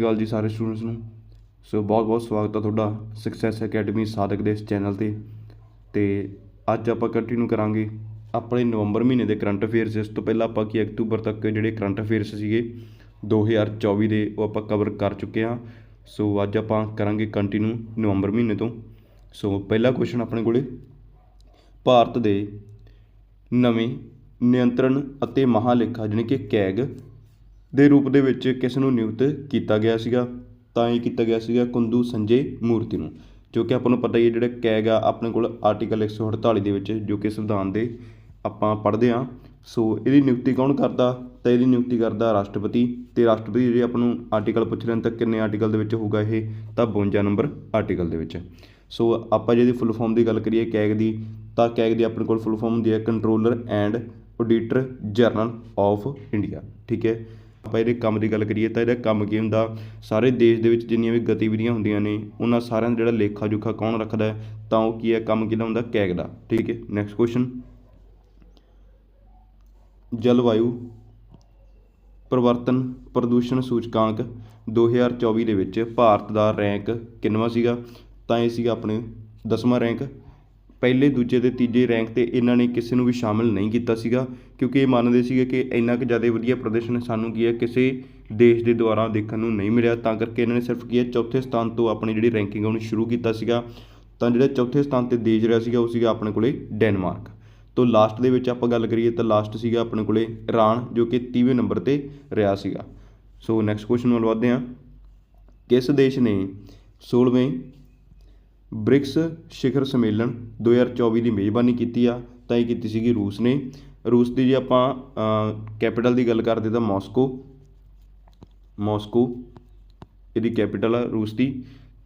ਸਤਿ ਸ਼੍ਰੀ ਅਕਾਲ ਜੀ ਸਾਰੇ ਸਟੂਡੈਂਟਸ ਨੂੰ। ਸੋ ਬਹੁਤ ਬਹੁਤ ਸਵਾਗਤ ਹੈ ਤੁਹਾਡਾ ਸਕਸੈਸ ਅਕੈਡਮੀ ਸਾਧਕ ਦੇ ਇਸ ਚੈਨਲ ਤੇ। ਤੇ ਅੱਜ ਆਪਾਂ ਕੰਟੀਨਿਊ ਕਰਾਂਗੇ ਆਪਣੇ ਨਵੰਬਰ ਮਹੀਨੇ ਦੇ ਕਰੰਟ ਅਫੇਅਰਸ ਇਸ ਤੋਂ ਪਹਿਲਾਂ ਆਪਾਂ ਕੀ ਅਕਤੂਬਰ ਤੱਕ ਜਿਹੜੇ ਕਰੰਟ ਅਫੇਅਰਸ ਸੀਗੇ 2024 ਦੇ ਉਹ ਆਪਾਂ ਕਵਰ ਕਰ ਚੁੱਕੇ ਹਾਂ। ਸੋ ਅੱਜ ਆਪਾਂ ਕਰਾਂਗੇ ਕੰਟੀਨਿਊ ਨਵੰਬਰ ਮਹੀਨੇ ਤੋਂ। ਸੋ ਪਹਿਲਾ ਕੁਐਸਚਨ ਆਪਣੇ ਕੋਲੇ, ਭਾਰਤ ਦੇ ਨਵੇਂ ਨਿਯੰਤਰਣ ਅਤੇ ਮਹਾਲੇਖਾ, ਜਾਣੀ ਕਿ ਕੈਗ ਦੇ ਰੂਪ ਦੇ ਵਿੱਚ ਕਿਸ ਨੂੰ ਨਿਯੁਕਤ ਕੀਤਾ ਗਿਆ ਸੀਗਾ? ਤਾਂ ਇਹ ਕੀਤਾ ਗਿਆ ਸੀਗਾ ਕੁੰਦੂ ਸੰਜੇ ਮੂਰਤੀ ਨੂੰ, ਜੋ ਕਿ ਆਪਾਂ ਨੂੰ ਪਤਾ ਹੀ ਹੈ, ਜਿਹੜਾ ਕੈਗ ਆ, ਆਪਣੇ ਕੋਲ ਆਰਟੀਕਲ 148 ਦੇ ਵਿੱਚ, ਜੋ ਕਿ ਸੰਵਿਧਾਨ ਦੇ ਆਪਾਂ ਪੜ੍ਹਦੇ ਹਾਂ। ਸੋ ਇਹਦੀ ਨਿਯੁਕਤੀ ਕੌਣ ਕਰਦਾ? ਤਾਂ ਇਹਦੀ ਨਿਯੁਕਤੀ ਕਰਦਾ ਰਾਸ਼ਟਰਪਤੀ। ਤੇ ਰਾਸ਼ਟਰਪਤੀ ਜਿਹੜੇ ਆਪਾਂ ਨੂੰ ਆਰਟੀਕਲ ਪੁੱਛ ਲੈਣ ਤਾਂ ਕਿੰਨੇ ਆਰਟੀਕਲ ਦੇ ਵਿੱਚ ਹੋਊਗਾ ਇਹ? ਤਾਂ 52 ਨੰਬਰ ਆਰਟੀਕਲ ਦੇ ਵਿੱਚ। ਸੋ ਆਪਾਂ ਜੇ ਇਹਦੀ ਫੁੱਲ ਫਾਰਮ ਦੀ ਗੱਲ ਕਰੀਏ ਕੈਗ ਦੀ, ਤਾਂ ਕੈਗ ਦੀ ਆਪਣੇ ਕੋਲ ਫੁੱਲ ਫਾਰਮ ਹੁੰਦੀ ਹੈ controller and auditor general of India ਠੀਕ ਹੈ? ਆਪਾਂ ਇਹਦੇ ਕੰਮ ਦੀ ਗੱਲ ਕਰੀਏ ਤਾਂ ਇਹਦਾ ਕੰਮ ਕੀ ਹੁੰਦਾ? ਸਾਰੇ ਦੇਸ਼ ਦੇ ਵਿੱਚ ਜਿੰਨੀਆਂ ਵੀ ਗਤੀਵਿਧੀਆਂ ਹੁੰਦੀਆਂ ਨੇ, ਉਹਨਾਂ ਸਾਰਿਆਂ ਦਾ ਜਿਹੜਾ ਲੇਖਾ ਜੋਖਾ ਕੌਣ ਰੱਖਦਾ ਤਾਂ ਉਹ ਕੀ ਹੈ? ਕੰਮ ਕਿਹਦਾ ਹੁੰਦਾ? ਕੈਗ ਦਾ। ਠੀਕ ਹੈ? ਨੈਕਸਟ ਕੁਐਸਚਨ ਜਲਵਾਯੂ ਪਰਿਵਰਤਨ ਪ੍ਰਦੂਸ਼ਣ ਸੂਚਕਾਂਕ 2024 ਦੇ ਵਿੱਚ ਭਾਰਤ ਦਾ ਰੈਂਕ ਕਿੰਨਵਾਂ ਸੀਗਾ? ਤਾਂ ਇਹ ਸੀਗਾ ਆਪਣੇ 10ਵਾਂ ਰੈਂਕ। ਪਹਿਲੇ, ਦੂਜੇ ਤੇ ਤੀਜੇ ਰੈਂਕ ਤੇ ਇਹਨਾਂ ਨੇ ਕਿਸੇ ਨੂੰ ਵੀ ਸ਼ਾਮਿਲ ਨਹੀਂ ਕੀਤਾ ਸੀਗਾ, ਕਿਉਂਕਿ ਇਹ ਮੰਨਦੇ ਸੀਗੇ ਕਿ ਇੰਨਾ ਕੁ ਜ਼ਿਆਦਾ ਵਧੀਆ ਪ੍ਰਦਰਸ਼ਨ ਸਾਨੂੰ ਕੀ ਹੈ, ਕਿਸੇ ਦੇਸ਼ ਦੇ ਦੁਆਰਾ ਦੇਖਣ ਨੂੰ ਨਹੀਂ ਮਿਲਿਆ। ਤਾਂ ਕਰਕੇ ਇਹਨਾਂ ਨੇ ਸਿਰਫ ਕੀ ਹੈ, ਚੌਥੇ ਸਥਾਨ ਤੋਂ ਆਪਣੀ ਜਿਹੜੀ ਰੈਂਕਿੰਗ ਉਹਨੂੰ ਸ਼ੁਰੂ ਕੀਤਾ ਸੀਗਾ। ਤਾਂ ਜਿਹੜਾ ਚੌਥੇ ਸਥਾਨ ਤੇ ਦੇਸ਼ ਰਿਹਾ ਸੀਗਾ, ਉਹ ਸੀਗਾ ਆਪਣੇ ਕੋਲੇ ਡੈਨਮਾਰਕ। ਤੋਂ ਲਾਸਟ ਦੇ ਵਿੱਚ ਆਪਾਂ ਗੱਲ ਕਰੀਏ ਤਾਂ ਲਾਸਟ ਸੀਗਾ ਆਪਣੇ ਕੋਲੇ ਇਰਾਨ, ਜੋ ਕਿ 30ਵੇਂ ਨੰਬਰ ਤੇ ਰਿਹਾ ਸੀਗਾ। ਸੋ ਨੈਕਸਟ ਕੁਐਸਚਨ ਵੱਲ ਵਧਦੇ ਹਾਂ। ਕਿਸ ਦੇਸ਼ ਨੇ 16ਵੇਂ ਬ੍ਰਿਕਸ ਸਿਖਰ ਸੰਮੇਲਨ 2024 ਦੀ ਮੇਜ਼ਬਾਨੀ ਕੀਤੀ ਆ, ਤਾਂ ਇਹ ਕੀਤੀ ਸੀਗੀ ਰੂਸ ਨੇ। ਰੂਸ ਦੀ ਜੇ ਆਪਾਂ ਕੈਪੀਟਲ ਦੀ ਗੱਲ ਕਰਦੇ ਤਾਂ ਮਾਸਕੋ ਮਾਸਕੋ, ਇਹਦੀ ਕੈਪੀਟਲ ਆ ਰੂਸ ਦੀ।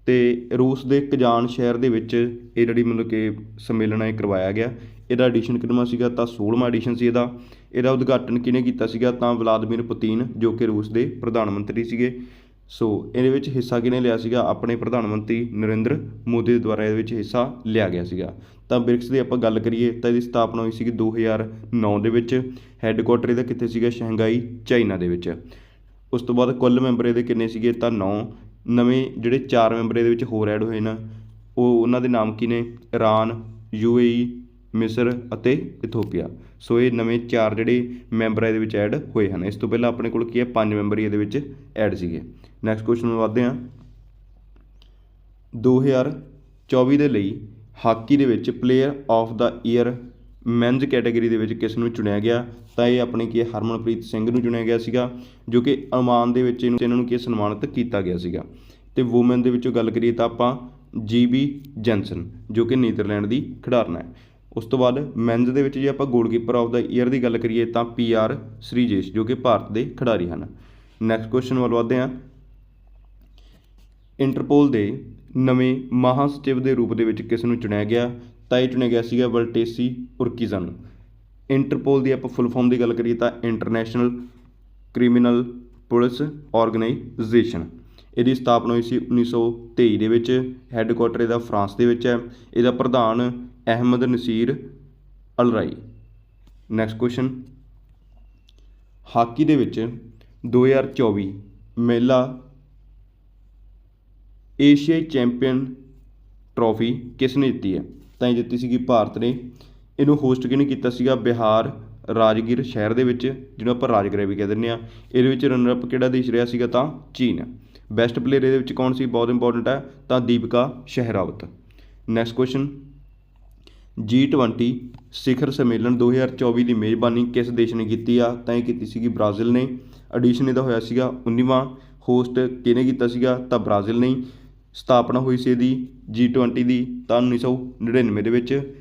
ਤੇ ਰੂਸ ਦੇ ਕਜ਼ਾਨ ਸ਼ਹਿਰ ਦੇ ਵਿੱਚ ਇਹ ਜਿਹੜੀ ਮਤਲਬ ਕਿ ਸੰਮੇਲਨ ਹੈ ਇਹ ਕਰਵਾਇਆ ਗਿਆ। ਇਹਦਾ ਐਡੀਸ਼ਨ ਕਿੰਨਵਾਂ ਸੀਗਾ? ਤਾਂ 16ਵਾਂ ਐਡੀਸ਼ਨ ਸੀ ਇਹਦਾ। ਇਹਦਾ ਉਦਘਾਟਨ ਕਿਹਨੇ ਕੀਤਾ ਸੀਗਾ? ਤਾਂ ਵਲਾਦੀਮੀਰ ਪੁਤਿਨ, ਜੋ ਕਿ ਰੂਸ ਦੇ ਪ੍ਰਧਾਨ ਮੰਤਰੀ ਸੀਗੇ। ਸੋ ਇਹਦੇ ਵਿੱਚ ਹਿੱਸਾ ਕਿਹਨੇ ਲਿਆ ਸੀਗਾ? ਆਪਣੇ ਪ੍ਰਧਾਨ ਮੰਤਰੀ ਨਰਿੰਦਰ ਮੋਦੀ ਦੇ ਦੁਆਰਾ ਇਹਦੇ ਵਿੱਚ ਹਿੱਸਾ ਲਿਆ ਗਿਆ ਸੀਗਾ। ਤਾਂ ਬ੍ਰਿਕਸ ਦੀ ਆਪਾਂ ਗੱਲ ਕਰੀਏ ਤਾਂ ਇਹਦੀ ਸਥਾਪਨਾ ਹੋਈ ਸੀਗੀ 2009 ਦੇ ਵਿੱਚ। ਹੈੱਡਕੁਆਟਰ ਇਹਦਾ ਕਿੱਥੇ ਸੀਗਾ? ਸ਼ੰਘਾਈ, ਚਾਈਨਾ ਦੇ ਵਿੱਚ। ਉਸ ਤੋਂ ਬਾਅਦ ਕੁੱਲ ਮੈਂਬਰ ਇਹਦੇ ਕਿੰਨੇ ਸੀਗੇ? ਤਾਂ 9 ਨਵੇਂ ਜਿਹੜੇ ਚਾਰ ਮੈਂਬਰ ਇਹਦੇ ਵਿੱਚ ਹੋਰ ਐਡ ਹੋਏ ਨੇ। ਉਹ ਉਹਨਾਂ ਦੇ ਨਾਮ ਕੀ ਨੇ? ਇਰਾਨ ਯੂਏਈ ਮਿਸਰ ਅਤੇ ਇਥੋਪੀਆ। ਸੋ ਇਹ ਨਵੇਂ ਚਾਰ ਜਿਹੜੇ ਮੈਂਬਰ ਇਹਦੇ ਵਿੱਚ ਐਡ ਹੋਏ ਹਨ। ਇਸ ਤੋਂ ਪਹਿਲਾਂ ਆਪਣੇ ਕੋਲ ਕੀ ਹੈ? ਪੰਜ ਮੈਂਬਰ ਹੀ ਇਹਦੇ ਵਿੱਚ ਐਡ ਸੀਗੇ। ਨੈਕਸਟ ਕੁਐਸਚਨ ਨੂੰ ਵਧਦੇ ਹਾਂ। 2024 ਦੇ ਲਈ ਹਾਕੀ ਦੇ ਵਿੱਚ player of the year men's category ਦੇ ਵਿੱਚ ਕਿਸ ਨੂੰ ਚੁਣਿਆ ਗਿਆ? ਤਾਂ ਇਹ ਆਪਣੇ ਕੀ ਹੈ? ਹਰਮਨਪ੍ਰੀਤ ਸਿੰਘ ਨੂੰ ਚੁਣਿਆ ਗਿਆ ਸੀਗਾ, ਜੋ ਕਿ ਅਮਾਨ ਦੇ ਵਿੱਚ ਇਹਨੂੰ, ਇਹਨਾਂ ਨੂੰ ਕੀ ਸਨਮਾਨਿਤ ਕੀਤਾ ਗਿਆ ਸੀਗਾ। ਤੇ ਵੂਮਨ ਦੇ ਵਿੱਚੋਂ ਗੱਲ ਕਰੀਏ ਤਾਂ ਆਪਾਂ ਜੀਬੀ ਜੈਨਸਨ ਜੋ ਕਿ ਨੀਦਰਲੈਂਡ ਦੀ ਖਿਡਾਰਨ ਹੈ। ਉਸ ਤੋਂ ਬਾਅਦ ਮੈਨਜ਼ ਦੇ ਵਿੱਚ ਜੇ ਆਪਾਂ ਗੋਲਕੀਪਰ ਆਫ ਦਾ ਈਅਰ ਦੀ ਗੱਲ ਕਰੀਏ ਤਾਂ ਪੀ ਆਰ ਸ੍ਰੀਜੇਸ਼, ਜੋ ਕਿ ਭਾਰਤ ਦੇ ਖਿਡਾਰੀ ਹਨ। ਨੈਕਸਟ ਕੁਐਸਚਨ ਵੱਲ ਵਧਦੇ ਹਾਂ। ਇੰਟਰਪੋਲ ਦੇ ਨਵੇਂ ਮਹਾਸਚਿਵ ਦੇ ਰੂਪ ਦੇ ਵਿੱਚ ਕਿਸ ਨੂੰ ਚੁਣਿਆ ਗਿਆ? ਤਾਂ ਇਹ ਚੁਣਿਆ ਗਿਆ ਸੀਗਾ ਵਲਟੇਸੀ ਉਰਕਿਜ਼ਾ ਨੂੰ। ਇੰਟਰਪੋਲ ਦੀ ਆਪਾਂ ਫੁੱਲ ਫਾਰਮ ਦੀ ਗੱਲ ਕਰੀਏ ਤਾਂ ਇੰਟਰਨੈਸ਼ਨਲ ਕ੍ਰਿਮੀਨਲ ਪੁਲਿਸ ਆਰਗੇਨਾਈਜੇਸ਼ਨ ਇਹਦੀ ਸਥਾਪਨਾ ਹੋਈ ਸੀ 1923 ਦੇ ਵਿੱਚ ਹੈੱਡਕੁਆਟਰ ਇਹਦਾ ਫਰਾਂਸ ਦੇ ਵਿੱਚ ਹੈ। ਇਹਦਾ ਪ੍ਰਧਾਨ Ahmed Nasser Alrai. Next question hockey ਦੇ ਵਿੱਚ 2024 ਮਹਿਲਾ ਏਸ਼ੀਆਈ ਚੈਂਪੀਅਨ ਟਰੋਫੀ ਕਿਸ ਨੇ ਜਿੱਤੀ ਹੈ? ਤਾਂ ਇਹ ਜਿੱਤੀ ਸੀਗੀ ਭਾਰਤ ਨੇ। ਇਹਨੂੰ ਹੋਸਟ ਕਿਹਨੇ ਕੀਤਾ ਸੀਗਾ? ਬਿਹਾਰ ਰਾਜਗੀਰ ਸ਼ਹਿਰ ਦੇ ਵਿੱਚ, ਜਿਹਨੂੰ ਆਪਾਂ ਰਾਜਗ੍ਰਹਿ ਵੀ ਕਹਿ ਦਿੰਦੇ ਆ ਇਹਦੇ ਵਿੱਚ ਰਨਰ ਅਪ ਕਿਹੜਾ ਦੇਸ਼ ਰਿਹਾ ਸੀਗਾ ਤਾਂ ਚੀਨ। ਬੈਸਟ ਪਲੇਅਰ ਇਹਦੇ ਵਿੱਚ ਕੌਣ ਸੀ? ਬਹੁਤ ਇੰਪੋਰਟੈਂਟ ਹੈ। ਤਾਂ ਦੀਪਿਕਾ ਸ਼ਹਿਰਾਵਤ। ਨੈਕਸਟ ਕੁਐਸਚਨ G20 ਸਿਖਰ ਸੰਮੇਲਨ 2024 ਦੀ ਮੇਜ਼ਬਾਨੀ ਕਿਸ ਦੇਸ਼ ਨੇ ਕੀਤੀ ਆ? ਤਾਂ ਇਹ ਕੀਤੀ ਸੀਗੀ ਬ੍ਰਾਜ਼ੀਲ ਨੇ। ਐਡੀਸ਼ਨ ਇਹਦਾ ਹੋਇਆ ਸੀਗਾ 19ਵਾਂ ਹੋਸਟ ਕਿਹਨੇ ਕੀਤਾ ਸੀਗਾ? ਤਾਂ ਬ੍ਰਾਜ਼ੀਲ ਨੇ। ਸਥਾਪਨਾ ਹੋਈ ਸੀ ਇਹਦੀ G20 ਦੀ ਤਾਂ 1999 ਦੇ ਵਿੱਚ।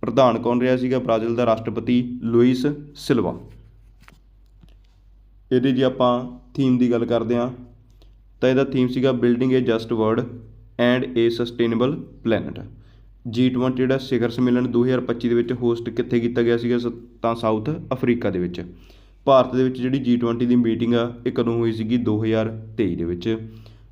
ਪ੍ਰਧਾਨ ਕੌਣ ਰਿਹਾ ਸੀਗਾ? ਬ੍ਰਾਜ਼ੀਲ ਦਾ ਰਾਸ਼ਟਰਪਤੀ ਲੂਇਸ ਸਿਲਵਾ। ਇਹਦੀ ਜੇ ਆਪਾਂ ਥੀਮ ਦੀ ਗੱਲ ਕਰਦੇ ਹਾਂ। ਤਾਂ ਇਹਦਾ ਥੀਮ ਸੀਗਾ building a just world and a sustainable planet G20 ਜਿਹੜਾ ਸਿਖਰ ਸੰਮੇਲਨ 2025 ਦੇ ਵਿੱਚ ਹੋਸਟ ਕਿੱਥੇ ਕੀਤਾ ਗਿਆ ਸੀਗਾ ਸ- ਤਾਂ ਸਾਊਥ ਅਫਰੀਕਾ ਦੇ ਵਿੱਚ। ਭਾਰਤ ਦੇ ਵਿੱਚ ਜਿਹੜੀ G20 ਦੀ ਮੀਟਿੰਗ ਆ, ਇਹ ਕਦੋਂ ਹੋਈ ਸੀਗੀ? 2023 ਦੇ ਵਿੱਚ।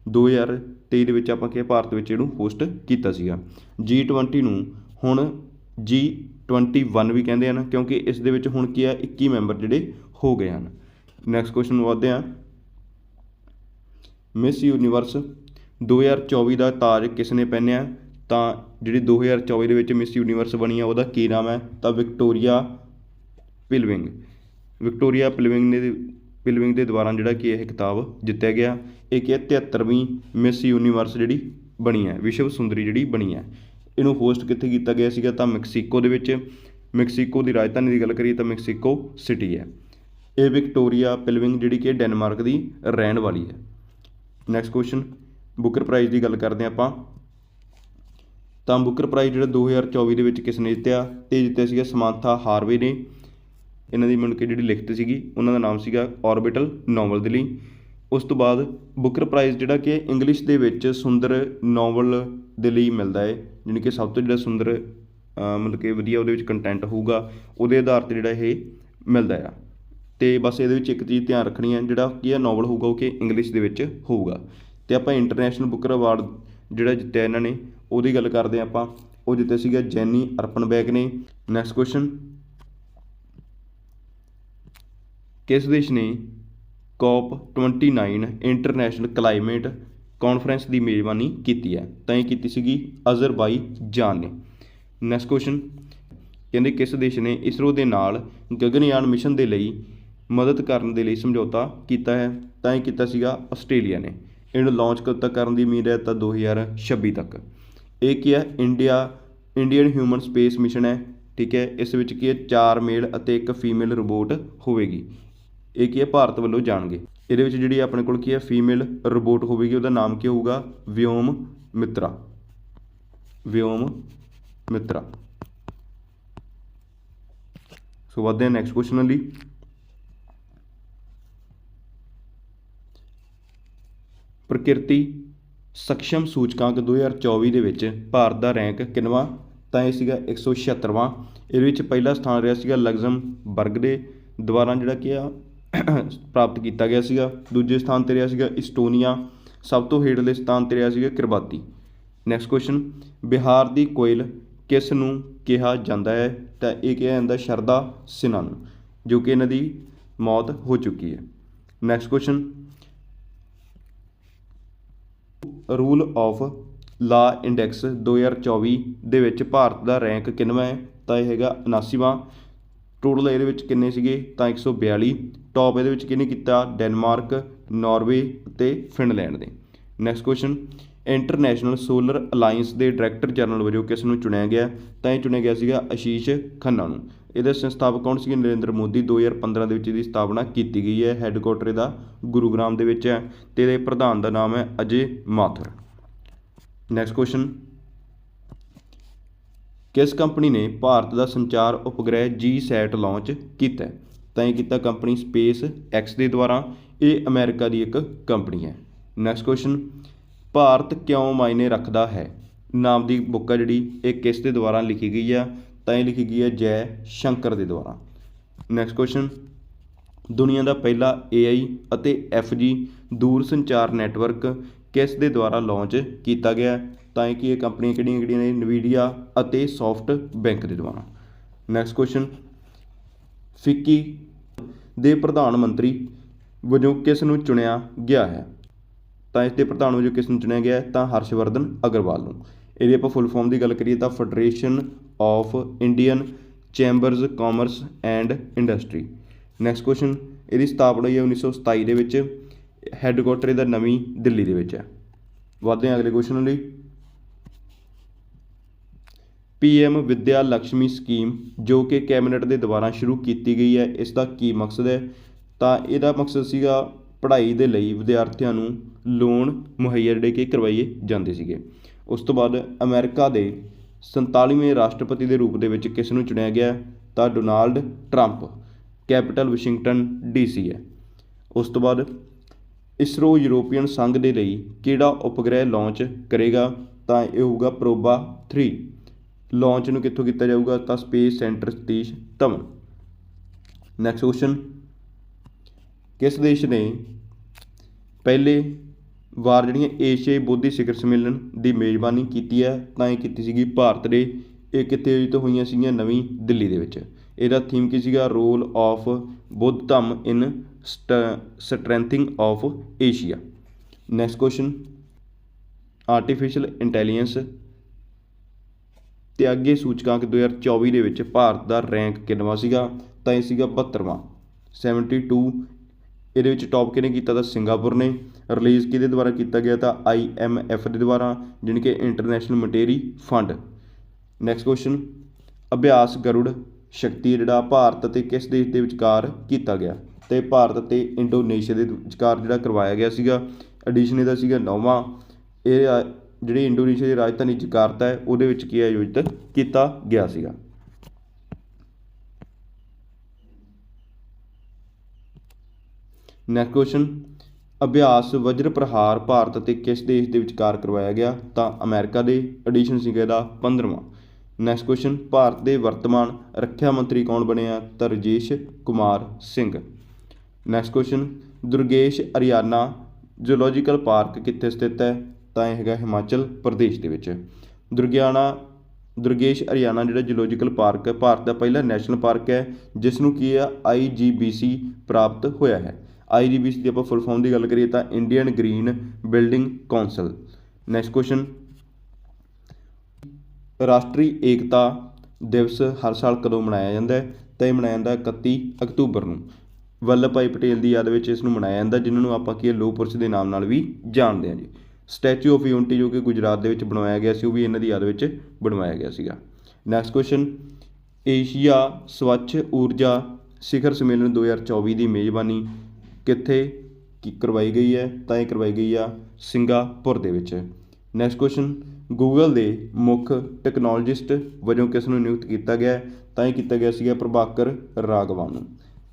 2023 ਦੇ ਵਿੱਚ ਆਪਾਂ ਕਿ ਭਾਰਤ ਵਿੱਚ ਇਹਨੂੰ ਹੋਸਟ ਕੀਤਾ ਸੀਗਾ। G20 ਨੂੰ ਹੁਣ G21 ਵੀ ਕਹਿੰਦੇ ਹਨ ਕਿਉਂਕਿ ਇਸ ਦੇ ਵਿੱਚ ਹੁਣ ਕੀ ਆ? 21 ਮੈਂਬਰ ਜਿਹੜੇ ਹੋ ਗਏ ਹਨ। ਨੈਕਸਟ ਕੁਐਸਚਨ ਵੱਧਦੇ ਹਾਂ। ਮਿਸ ਯੂਨੀਵਰਸ 2024 ਦਾ ਤਾਜ ਕਿਸ ਨੇ ਪਹਿਨਿਆ? ਤਾਂ ਜਿਹੜੀ 2024 ਦੇ ਵਿੱਚ ਮਿਸ ਯੂਨੀਵਰਸ ਬਣੀ ਆ, ਉਹਦਾ ਕੀ ਨਾਮ ਹੈ? ਤਾਂ ਵਿਕਟੋਰੀਆ ਪਿਲਵਿੰਗ ਵਿਕਟੋਰੀਆ ਪਿਲਵਿੰਗ ਨੇ ਪਿਲਵਿੰਗ ਦੇ ਦੁਆਰਾ ਜਿਹੜਾ ਕਿ ਇਹ ਖਿਤਾਬ ਜਿੱਤਿਆ ਗਿਆ ਇਹ ਕਿ ਹੈ 73ਵੀਂ ਮਿਸ ਯੂਨੀਵਰਸ ਜਿਹੜੀ ਬਣੀ ਹੈ, ਵਿਸ਼ਵ ਸੁੰਦਰੀ ਜਿਹੜੀ ਬਣੀ ਹੈ। ਇਹਨੂੰ ਹੋਸਟ ਕਿੱਥੇ ਕੀਤਾ ਗਿਆ ਸੀਗਾ? ਤਾਂ ਮੈਕਸੀਕੋ ਦੇ ਵਿੱਚ। ਮੈਕਸੀਕੋ ਦੀ ਰਾਜਧਾਨੀ ਦੀ ਗੱਲ ਕਰੀਏ ਤਾਂ ਮੈਕਸੀਕੋ ਸਿਟੀ ਹੈ। ਇਹ ਵਿਕਟੋਰੀਆ ਪਿਲਵਿੰਗ ਜਿਹੜੀ ਕਿ ਡੈਨਮਾਰਕ ਦੀ ਰਹਿਣ ਵਾਲੀ ਹੈ। ਨੈਕਸਟ ਕੁਐਸਚਨ ਬੁਕਰ ਪ੍ਰਾਈਜ਼ ਦੀ ਗੱਲ ਕਰਦੇ ਹਾਂ ਆਪਾਂ। ਤਾਂ ਬੁਕਰ ਪ੍ਰਾਈਜ਼ ਜਿਹੜਾ 2024 ਦੇ ਵਿੱਚ ਕਿਸ ਨੇ ਜਿੱਤਿਆ ਤੇ ਜਿੱਤਿਆ ਸੀਗਾ ਸਮਾਂਥਾ ਹਾਰਵੇ ਨੇ। ਇਹਨਾਂ ਦੀ ਮਿਲ ਕੇ ਜਿਹੜੀ ਲਿਖਤ ਸੀਗੀ, ਉਹਨਾਂ ਦਾ ਨਾਮ ਸੀਗਾ ਔਰਬਿਟਲ ਨੋਵਲ ਦੇ ਲਈ। ਉਸ ਤੋਂ ਬਾਅਦ ਬੁਕਰ ਪ੍ਰਾਈਜ਼ ਜਿਹੜਾ ਕਿ ਇੰਗਲਿਸ਼ ਦੇ ਵਿੱਚ ਸੁੰਦਰ ਨੋਵਲ ਦੇ ਲਈ ਮਿਲਦਾ ਹੈ, ਜਾਣੀ ਕਿ ਸਭ ਤੋਂ ਜਿਹੜਾ ਸੁੰਦਰ ਮਤਲਬ ਕਿ ਵਧੀਆ ਉਹਦੇ ਵਿੱਚ ਕੰਟੈਂਟ ਹੋਊਗਾ, ਉਹਦੇ ਆਧਾਰ ਤੇ ਜਿਹੜਾ ਇਹ ਮਿਲਦਾ ਆ। ਅਤੇ ਬਸ ਇਹਦੇ ਵਿੱਚ ਇੱਕ ਚੀਜ਼ ਧਿਆਨ ਰੱਖਣੀ ਹੈ, ਜਿਹੜਾ ਕੀ ਹੈ ਨੋਵਲ ਹੋਊਗਾ ਉਹ ਕਿ ਇੰਗਲਿਸ਼ ਦੇ ਵਿੱਚ ਹੋਊਗਾ। ਅਤੇ ਆਪਾਂ ਇੰਟਰਨੈਸ਼ਨਲ ਬੁੱਕਰ ਅਵਾਰਡ ਜਿਹੜਾ ਜਿੱਤਿਆ ਇਹਨਾਂ ਨੇ, ਉਹਦੀ ਗੱਲ ਕਰਦੇ ਹਾਂ ਆਪਾਂ। ਉਹ ਜਿੱਤਿਆ ਸੀਗਾ ਜੈਨੀ ਅਰਪਨਬੈਕ ਨੇ। ਨੈਕਸਟ ਕੁਐਸਚਨ ਕਿਸ ਦੇਸ਼ ਨੇ ਕੋਪ 29 ਇੰਟਰਨੈਸ਼ਨਲ ਕਲਾਈਮੇਟ ਕਾਨਫਰੰਸ ਦੀ ਮੇਜ਼ਬਾਨੀ ਕੀਤੀ ਹੈ? ਤਾਂ ਇਹ ਕੀਤੀ ਸੀਗੀ ਅਜ਼ਰਬਾਈਜਾਨ ਨੇ। ਨੈਕਸਟ ਕੁਐਸਚਨ ਕਹਿੰਦੇ ਕਿਸ ਦੇਸ਼ ਨੇ ਇਸਰੋ ਦੇ ਨਾਲ ਗਗਨਯਾਨ ਮਿਸ਼ਨ ਦੇ ਲਈ ਮਦਦ ਕਰਨ ਦੇ ਲਈ ਸਮਝੌਤਾ ਕੀਤਾ ਹੈ, ਤਾਂ ਇਹ ਕੀਤਾ ਸੀਗਾ ਆਸਟ੍ਰੇਲੀਆ ਨੇ। ਇਹਨੂੰ ਲਾਂਚ ਕਦੋਂ ਤੱਕ ਕਰਨ ਦੀ ਉਮੀਦ ਹੈ ਤਾਂ 2026 ਤੱਕ। ਇਹ ਕੀ ਹੈ? India Indian human space mission ਹੈ, ਠੀਕ ਹੈ? ਇਸ ਵਿੱਚ ਕੀ ਹੈ? ਚਾਰ ਮੇਲ ਅਤੇ ਇੱਕ ਫੀਮੇਲ ਰੋਬੋਟ ਹੋਵੇਗੀ। ਇਹ ਕੀ ਹੈ? ਭਾਰਤ ਵੱਲੋਂ ਜਾਣਗੇ। ਇਹਦੇ ਵਿੱਚ ਜਿਹੜੀ ਆਪਣੇ ਕੋਲ ਕੀ ਹੈ? ਫੀਮੇਲ ਰੋਬੋਟ ਹੋਵੇਗੀ, ਉਹਦਾ ਨਾਮ ਕੀ ਹੋਊਗਾ? ਵਿਓਮ ਮਿੱਤਰਾ ਵਿਓਮ ਮਿੱਤਰਾ ਸੋ ਵਧਦੇ ਹਾਂ ਨੈਕਸਟ ਕੁਐਸਚਨ ਲਈ ਪ੍ਰਕਿਰਤੀ ਸਕਸ਼ਮ ਸੂਚਕਾਂਕ 2024 ਦੇ ਵਿੱਚ ਭਾਰਤ ਦਾ ਰੈਂਕ ਕਿੰਨਵਾਂ? ਤਾਂ ਇਹ ਸੀਗਾ 176ਵਾਂ ਇਹਦੇ ਵਿੱਚ ਪਹਿਲਾ ਸਥਾਨ ਰਿਹਾ ਸੀਗਾ ਲਗਜ਼ਮ ਬਰਗ ਦੇ ਦੁਆਰਾ ਜਿਹੜਾ ਕਿ ਆ ਪ੍ਰਾਪਤ ਕੀਤਾ ਗਿਆ ਸੀਗਾ। ਦੂਜੇ ਸਥਾਨ ਤੇ ਰਿਹਾ ਸੀਗਾ ਇਸਟੋਨੀਆ। ਸਭ ਤੋਂ ਹੇਠਲੇ ਸਥਾਨ ਤੇ ਰਿਹਾ ਸੀਗਾ ਕਿਰਬਾਤੀ। ਨੈਕਸਟ ਕੁਐਸਚਨ ਬਿਹਾਰ ਦੀ ਕੋਇਲ ਕਿਸ ਨੂੰ ਕਿਹਾ ਜਾਂਦਾ ਹੈ? ਤਾਂ ਇਹ ਕਿਹਾ ਜਾਂਦਾ ਸ਼ਰਦਾ ਸਿਨਹਾ ਨੂੰ ਜੋ ਕਿ ਇਹਨਾਂ ਦੀ ਮੌਤ ਹੋ ਚੁੱਕੀ ਹੈ। Next question rule of law index 2024 ਦੇ ਵਿੱਚ ਭਾਰਤ ਦਾ ਰੈਂਕ ਕਿੰਨਵਾਂ ਹੈ? ਤਾਂ ਇਹ ਹੈਗਾ 79ਵਾਂ ਟੋਟਲ ਇਹਦੇ ਵਿੱਚ ਕਿੰਨੇ ਸੀਗੇ? ਤਾਂ 142 ਟੌਪ ਇਹਦੇ ਵਿੱਚ ਕਿਹਨੇ ਕੀਤਾ? ਡੈਨਮਾਰਕ, ਨਾਰਵੇ ਅਤੇ ਫਿਨਲੈਂਡ ਨੇ। Next question international solar alliance ਦੇ ਡਾਇਰੈਕਟਰ ਜਨਰਲ ਵਜੋਂ ਕਿਸ ਨੂੰ ਚੁਣਿਆ ਗਿਆ? ਤਾਂ ਇਹ ਚੁਣਿਆ ਗਿਆ ਸੀਗਾ ਆਸ਼ੀਸ਼ ਖੰਨਾ ਨੂੰ। ਇਹਦੇ ਸੰਸਥਾਪਕ ਕੌਣ ਸੀਗੇ? ਨਰਿੰਦਰ ਮੋਦੀ 2015 ਦੇ ਵਿੱਚ ਇਹਦੀ ਸਥਾਪਨਾ ਕੀਤੀ ਗਈ ਹੈ। ਹੈੱਡਕੁਆਟਰ ਇਹਦਾ ਗੁਰੂਗ੍ਰਾਮ ਦੇ ਵਿੱਚ ਹੈ ਤੇ ਇਹਦੇ ਪ੍ਰਧਾਨ ਦਾ ਨਾਮ ਹੈ ਅਜੇ ਮਾਥੁਰ। ਨੈਕਸਟ ਕੁਐਸਚਨ ਕਿਸ ਕੰਪਨੀ ਨੇ ਭਾਰਤ ਦਾ ਸੰਚਾਰ ਉਪਗ੍ਰਹਿ ਜੀ ਸੈਟ ਲਾਂਚ ਕੀਤਾ? ਤਾਂ ਇਹ ਕੀਤਾ ਕੰਪਨੀ ਸਪੇਸ ਐਕਸ ਦੇ ਦੁਆਰਾ। ਇਹ ਅਮਰੀਕਾ ਦੀ ਇੱਕ ਕੰਪਨੀ ਹੈ। ਨੈਕਸਟ ਕੁਐਸਚਨ ਭਾਰਤ ਕਿਉਂ ਮਾਇਨੇ ਰੱਖਦਾ ਹੈ? ਨਾਮ ਦੀ ਬੁੱਕ ਹੈ ਜਿਹੜੀ, ਇਹ ਕਿਸ ਦੇ ਦੁਆਰਾ ਲਿਖੀ ਗਈ ਆ? ਤਾਂ ਇਹ ਲਿਖੀ ਗਈ ਹੈ ਜੈ ਸ਼ੰਕਰ ਦੇ ਦੁਆਰਾ। ਨੈਕਸਟ ਕੁਐਸਚਨ ਦੁਨੀਆ ਦਾ ਪਹਿਲਾ AI ਅਤੇ FG ਦੂਰ ਸੰਚਾਰ ਨੈਟਵਰਕ ਕਿਸ ਦੇ ਦੁਆਰਾ ਲਾਂਚ ਕੀਤਾ ਗਿਆ ਤਾਂ ਇਹ ਕੀ ਇਹ ਕੰਪਨੀਆਂ ਕਿਹੜੀਆਂ ਕਿਹੜੀਆਂ ਨੇ? ਨਵੀਡੀਆ ਅਤੇ ਸੌਫਟ ਬੈਂਕ ਦੇ ਦੁਆਰਾ। ਨੈਕਸਟ ਕੁਐਸਚਨ ਫਿੱਕੀ ਦੇ ਪ੍ਰਧਾਨ ਮੰਤਰੀ ਵਜੋਂ ਕਿਸ ਨੂੰ ਚੁਣਿਆ ਗਿਆ ਹੈ? ਤਾਂ ਇਸ ਦੇ ਪ੍ਰਧਾਨ ਵਜੋਂ ਕਿਸ ਨੂੰ ਚੁਣਿਆ ਗਿਆ ਹੈ? ਤਾਂ ਹਰਸ਼ਵਰਧਨ ਅਗਰਵਾਲ ਨੂੰ। ਇਹਦੀ ਆਪਾਂ ਫੁੱਲ ਫਾਰਮ ਦੀ ਗੱਲ ਕਰੀਏ ਤਾਂ federation of Indian chambers commerce and industry next question ਇਹਦੀ ਸਥਾਪਨਾ ਹੋਈ ਹੈ 1927 ਦੇ ਵਿੱਚ ਹੈੱਡਕੁਆਟਰ ਇਹਦਾ ਨਵੀਂ ਦਿੱਲੀ ਦੇ ਵਿੱਚ ਹੈ। ਵਧਦੇ ਹਾਂ ਅਗਲੇ ਕੁਐਸਚਨ ਲਈ। ਪੀਐਮ ਵਿਦਿਆ ਲక్ష్ਮੀ ਸਕੀਮ ਜੋ ਕਿ ਕੈਬਨਿਟ ਦੇ ਦੁਆਰਾ ਸ਼ੁਰੂ ਕੀਤੀ ਗਈ ਹੈ, ਇਸ ਦਾ ਕੀ ਮਕਸਦ ਹੈ? ਤਾਂ ਇਹਦਾ ਮਕਸਦ ਸੀਗਾ ਪੜ੍ਹਾਈ ਦੇ ਲਈ ਵਿਦਿਆਰਥੀਆਂ ਨੂੰ ਲੋਨ ਮੁਹੱਈਆ ਜਿਹੜੇ ਕਿ ਕਰਵਾਈਏ ਜਾਂਦੇ ਸੀਗੇ। ਉਸ ਤੋਂ ਬਾਅਦ ਅਮਰੀਕਾ ਦੇ 47ਵੇਂ ਰਾਸ਼ਟਰਪਤੀ ਦੇ ਰੂਪ ਦੇ ਵਿੱਚ ਕਿਸ ਨੂੰ ਚੁਣਿਆ ਗਿਆ ਤਾਂ Donald Trump, capital Washington DC ਹੈ। ਉਸ ਤੋਂ ਬਾਅਦ ਇਸਰੋ ਯੂਰੋਪੀਅਨ ਸੰਘ ਦੇ ਲਈ ਕਿਹੜਾ ਉਪਗ੍ਰਹਿ ਲਾਂਚ ਕਰੇਗਾ? ਤਾਂ ਇਹ ਹੋਊਗਾ ਪ੍ਰੋਬਾ 3 ਲਾਂਚ ਨੂੰ ਕਿੱਥੋਂ ਕੀਤਾ ਜਾਊਗਾ? ਤਾਂ space centre Satish Dhawan. Next question ਕਿਸ ਦੇਸ਼ ਨੇ ਪਹਿਲੇ ਵਾਰ ਜਿਹੜੀਆਂ ਏਸ਼ੀਆਈ ਬੋਧੀ ਸਿਖਰ ਸੰਮੇਲਨ ਦੀ ਮੇਜ਼ਬਾਨੀ ਕੀਤੀ ਹੈ, ਤਾਂ ਇਹ ਕੀਤੀ ਸੀਗੀ ਭਾਰਤ ਦੇ ਇਹ ਕਿੱਥੇ ਆਯੋਜਿਤ ਹੋਈਆਂ ਸੀਗੀਆਂ ਨਵੀਂ ਦਿੱਲੀ ਦੇ ਵਿੱਚ। ਇਹਦਾ ਥੀਮ ਕੀ ਸੀਗਾ? Role of Buddha Dhamma in strengthening of Asia next question artificial intelligence ਤੇ ਅੱਗੇ ਸੂਚਕਾਂਕ 2024 ਦੇ ਵਿੱਚ ਭਾਰਤ ਦਾ ਰੈਂਕ ਕਿੰਨਵਾਂ ਸੀਗਾ? ਤਾਂ ਇਹ ਸੀਗਾ 72ਵਾਂ 72 ਇਹਦੇ ਵਿੱਚ ਟੌਪ ਕਿਹਨੇ ਕੀਤਾ? ਤਾਂ ਸਿੰਗਾਪੁਰ ਨੇ। ਰਿਲੀਜ਼ ਕਿਹਦੇ ਦੁਆਰਾ ਕੀਤਾ ਗਿਆ ਤਾਂ ਆਈਐਮਐਫ ਦੇ ਦੁਆਰਾ, ਜਾਣੀ ਕਿ international monetary fund. Next question ਅਭਿਆਸ ਗਰੁੜ ਸ਼ਕਤੀ ਜਿਹੜਾ ਭਾਰਤ ਅਤੇ ਕਿਸ ਦੇਸ਼ ਦੇ ਵਿਚਕਾਰ ਕੀਤਾ ਗਿਆ? ਤੇ ਭਾਰਤ ਅਤੇ ਇੰਡੋਨੇਸ਼ੀਆ ਦੇ ਵਿਚਕਾਰ ਜਿਹੜਾ ਕਰਵਾਇਆ ਗਿਆ ਸੀਗਾ ਐਡੀਸ਼ਨ ਇਹਦਾ ਸੀਗਾ ਨੌਵਾਂ। ਇਹ ਆ- ਜਿਹੜੀ ਇੰਡੋਨੇਸ਼ੀਆ ਦੀ ਰਾਜਧਾਨੀ ਜਕਾਰਤਾ ਹੈ, ਉਹਦੇ ਵਿੱਚ ਕੀ ਆਯੋਜਿਤ ਕੀਤਾ ਗਿਆ ਸੀਗਾ? ਨੈਕਸਟ ਕੁਐਸਚਨ ਅਭਿਆਸ ਵਜਰ ਪ੍ਰਹਾਰ ਭਾਰਤ ਅਤੇ ਕਿਸ ਦੇਸ਼ ਦੇ ਵਿਚਕਾਰ ਕਰਵਾਇਆ ਗਿਆ, ਤਾਂ ਅਮਰੀਕਾ ਦੇ ਐਡੀਸ਼ਨ ਸੀਗਾ ਇਹਦਾ 15ਵਾਂ ਨੈਕਸਟ ਕੁਐਸਚਨ ਭਾਰਤ ਦੇ ਵਰਤਮਾਨ ਰੱਖਿਆ ਮੰਤਰੀ ਕੌਣ ਬਣਿਆ ਤਾਂ Rajesh Kumar Singh. Next question Durgesh Aranya zoological park ਕਿੱਥੇ ਸਥਿਤ ਹੈ? ਤਾਂ ਇਹ ਹੈਗਾ ਹਿਮਾਚਲ ਪ੍ਰਦੇਸ਼ ਦੇ ਵਿੱਚ। ਦੁਰਗਿਆਣਾ, ਦੁਰਗੇਸ਼ ਹਰਿਆਣਾ ਜਿਹੜਾ ਜ਼ੂਲੋਜੀਕਲ ਪਾਰਕ ਹੈ, ਭਾਰਤ ਦਾ ਪਹਿਲਾ ਨੈਸ਼ਨਲ ਪਾਰਕ ਹੈ ਜਿਸ ਨੂੰ ਕੀ ਆ? ਆਈਜੀਬੀਸੀ ਪ੍ਰਾਪਤ ਹੋਇਆ ਹੈ। ਆਈਜੀਬੀਸੀ ਦੀ ਆਪਾਂ ਫੁੱਲ ਫਾਰਮ ਦੀ ਗੱਲ ਕਰੀਏ ਤਾਂ Indian green building council next question Rashtriya Ekta Diwas ਹਰ ਸਾਲ ਕਦੋਂ ਮਨਾਇਆ ਜਾਂਦਾ ਹੈ? ਤਾਂ ਇਹ ਮਨਾਇਆ ਜਾਂਦਾ 31 ਅਕਤੂਬਰ ਨੂੰ। ਵੱਲਭ ਭਾਈ ਪਟੇਲ ਦੀ ਯਾਦ ਵਿੱਚ ਇਸ ਨੂੰ ਮਨਾਇਆ ਜਾਂਦਾ, ਜਿਨ੍ਹਾਂ ਨੂੰ ਆਪਾਂ ਕੀ ਲੋਹ ਪੁਰਸ਼ ਦੇ ਨਾਮ ਨਾਲ ਵੀ ਜਾਣਦੇ ਹਾਂ ਜੀ। ਸਟੈਚੂ ਆਫ ਯੂਨਿਟੀ ਜੋ ਕਿ ਗੁਜਰਾਤ ਦੇ ਵਿੱਚ ਬਣਵਾਇਆ ਗਿਆ ਸੀ, ਉਹ ਵੀ ਇਹਨਾਂ ਦੀ ਯਾਦ ਵਿੱਚ ਬਣਵਾਇਆ ਗਿਆ ਸੀਗਾ। ਨੈਕਸਟ ਕੁਐਸਚਨ ਏਸ਼ੀਆ ਸਵੱਛ ਊਰਜਾ ਸਿਖਰ ਸੰਮੇਲਨ 2024 ਦੀ ਮੇਜ਼ਬਾਨੀ ਕਿੱਥੇ ਕੀ ਕਰਵਾਈ ਗਈ ਹੈ, ਤਾਂ ਇਹ ਕਰਵਾਈ ਗਈ ਆ ਸਿੰਗਾਪੁਰ ਦੇ ਵਿੱਚ। ਨੈਕਸਟ ਕੁਐਸਚਨ ਗੂਗਲ ਦੇ ਮੁੱਖ ਟੈਕਨੋਲੋਜਿਸਟ ਵਜੋਂ ਕਿਸ ਨੂੰ ਨਿਯੁਕਤ ਕੀਤਾ ਗਿਆ ਤਾਂ ਇਹ ਕੀਤਾ ਗਿਆ ਸੀਗਾ ਪ੍ਰਭਾਕਰ ਰਾਗਵਾਨ ਨੂੰ।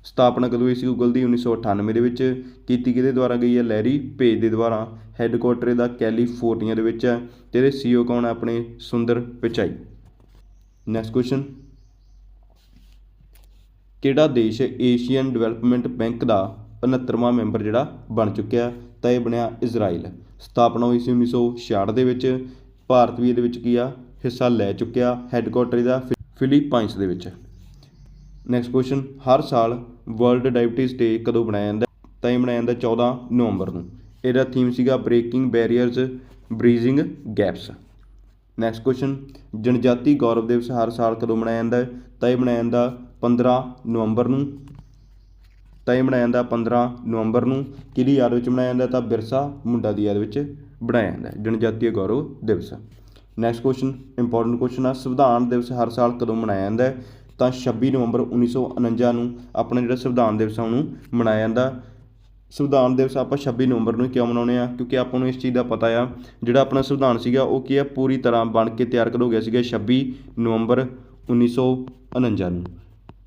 ਸਥਾਪਨਾ ਕਦੋਂ ਹੋਈ ਸੀ ਗੂਗਲ ਦੀ? 1998 ਦੇ ਵਿੱਚ। ਕੀਤੀ ਕਿਹਦੇ ਦੁਆਰਾ ਗਈ ਹੈ? ਲੈਰੀ ਪੇਜ ਦੇ ਦੁਆਰਾ। ਹੈੱਡਕੁਆਟਰ ਇਹਦਾ ਕੈਲੀਫੋਰਨੀਆ ਦੇ ਵਿੱਚ ਹੈ ਤੇ ਇਹਦੇ ਸੀਈਓ ਕੌਣ ਹੈ? ਆਪਣੇ ਸੁੰਦਰ ਪਿਚਾਈ ਨੈਕਸਟ ਕੁਐਸਚਨ ਕਿਹੜਾ ਦੇਸ਼ ਏਸ਼ੀਅਨ ਡਿਵੈਲਪਮੈਂਟ ਬੈਂਕ ਦਾ 69ਵਾਂ ਮੈਂਬਰ ਜਿਹੜਾ ਬਣ ਚੁੱਕਿਆ ਤਾਂ ਇਹ ਬਣਿਆ ਇਜ਼ਰਾਈਲ। ਸਥਾਪਨਾ ਹੋਈ ਸੀ 1966 ਦੇ ਵਿੱਚ। ਭਾਰਤ ਵੀ ਇਹਦੇ ਵਿੱਚ ਕੀ ਆ, ਹਿੱਸਾ ਲੈ ਚੁੱਕਿਆ ਹੈੱਡਕੁਆਟਰ ਇਹਦਾ ਫਿ- ਫਿਲੀਪਾਈਨਸ ਦੇ ਵਿੱਚ। ਨੈਕਸਟ ਕੁਐਸਚਨ ਹਰ ਸਾਲ ਵਰਲਡ ਡਾਇਬਟੀਜ਼ ਡੇ ਕਦੋਂ ਬਣਾਇਆ ਜਾਂਦਾ ਤਾਂ ਇਹ ਮਨਾਇਆ ਜਾਂਦਾ 14 ਨਵੰਬਰ ਨੂੰ। ਇਹਦਾ ਥੀਮ ਸੀਗਾ breaking barriers bridging gaps next question Janjati Gaurav Diwas ਹਰ ਸਾਲ ਕਦੋਂ ਮਨਾਇਆ ਜਾਂਦਾ ਤਾਂ ਇਹ ਮਨਾਇਆ ਜਾਂਦਾ 15 ਨਵੰਬਰ ਨੂੰ। ਤਾਂ ਇਹ ਮਨਾਇਆ ਜਾਂਦਾ 15 ਨਵੰਬਰ ਨੂੰ। ਕਿਹਦੀ ਯਾਦ ਵਿੱਚ ਮਨਾਇਆ ਜਾਂਦਾ ਤਾਂ ਬਿਰਸਾ ਮੁੰਡਾ ਦੀ ਯਾਦ ਵਿੱਚ ਬਣਾਇਆ ਜਾਂਦਾ ਜਨਜਾਤੀ ਗੌਰਵ ਦਿਵਸ। ਨੈਕਸਟ ਕੁਐਸਚਨ ਇੰਪੋਰਟੈਂਟ ਕੁਐਸਚਨ ਆ। ਸੰਵਿਧਾਨ ਦਿਵਸ ਹਰ ਸਾਲ ਕਦੋਂ ਮਨਾਇਆ ਜਾਂਦਾ ਹੈ? ਤਾਂ 26 ਨਵੰਬਰ 1949 ਨੂੰ ਆਪਣਾ ਜਿਹੜਾ ਸੰਵਿਧਾਨ ਦਿਵਸ ਆ, ਉਹਨੂੰ ਮਨਾਇਆ ਜਾਂਦਾ। ਸੰਵਿਧਾਨ ਦਿਵਸ ਆਪਾਂ 26 ਨਵੰਬਰ ਨੂੰ ਕਿਉਂ ਮਨਾਉਂਦੇ ਆ ਕਿਉਂਕਿ ਆਪਾਂ ਨੂੰ ਇਸ ਚੀਜ਼ ਦਾ ਪਤਾ ਆ, ਜਿਹੜਾ ਆਪਣਾ ਸੰਵਿਧਾਨ ਸੀਗਾ, ਉਹ ਕੀ ਆ? ਪੂਰੀ ਤਰ੍ਹਾਂ ਬਣ ਕੇ ਤਿਆਰ ਕਰ ਹੋ ਗਿਆ ਸੀਗਾ? 26 ਨਵੰਬਰ 1949 ਨੂੰ।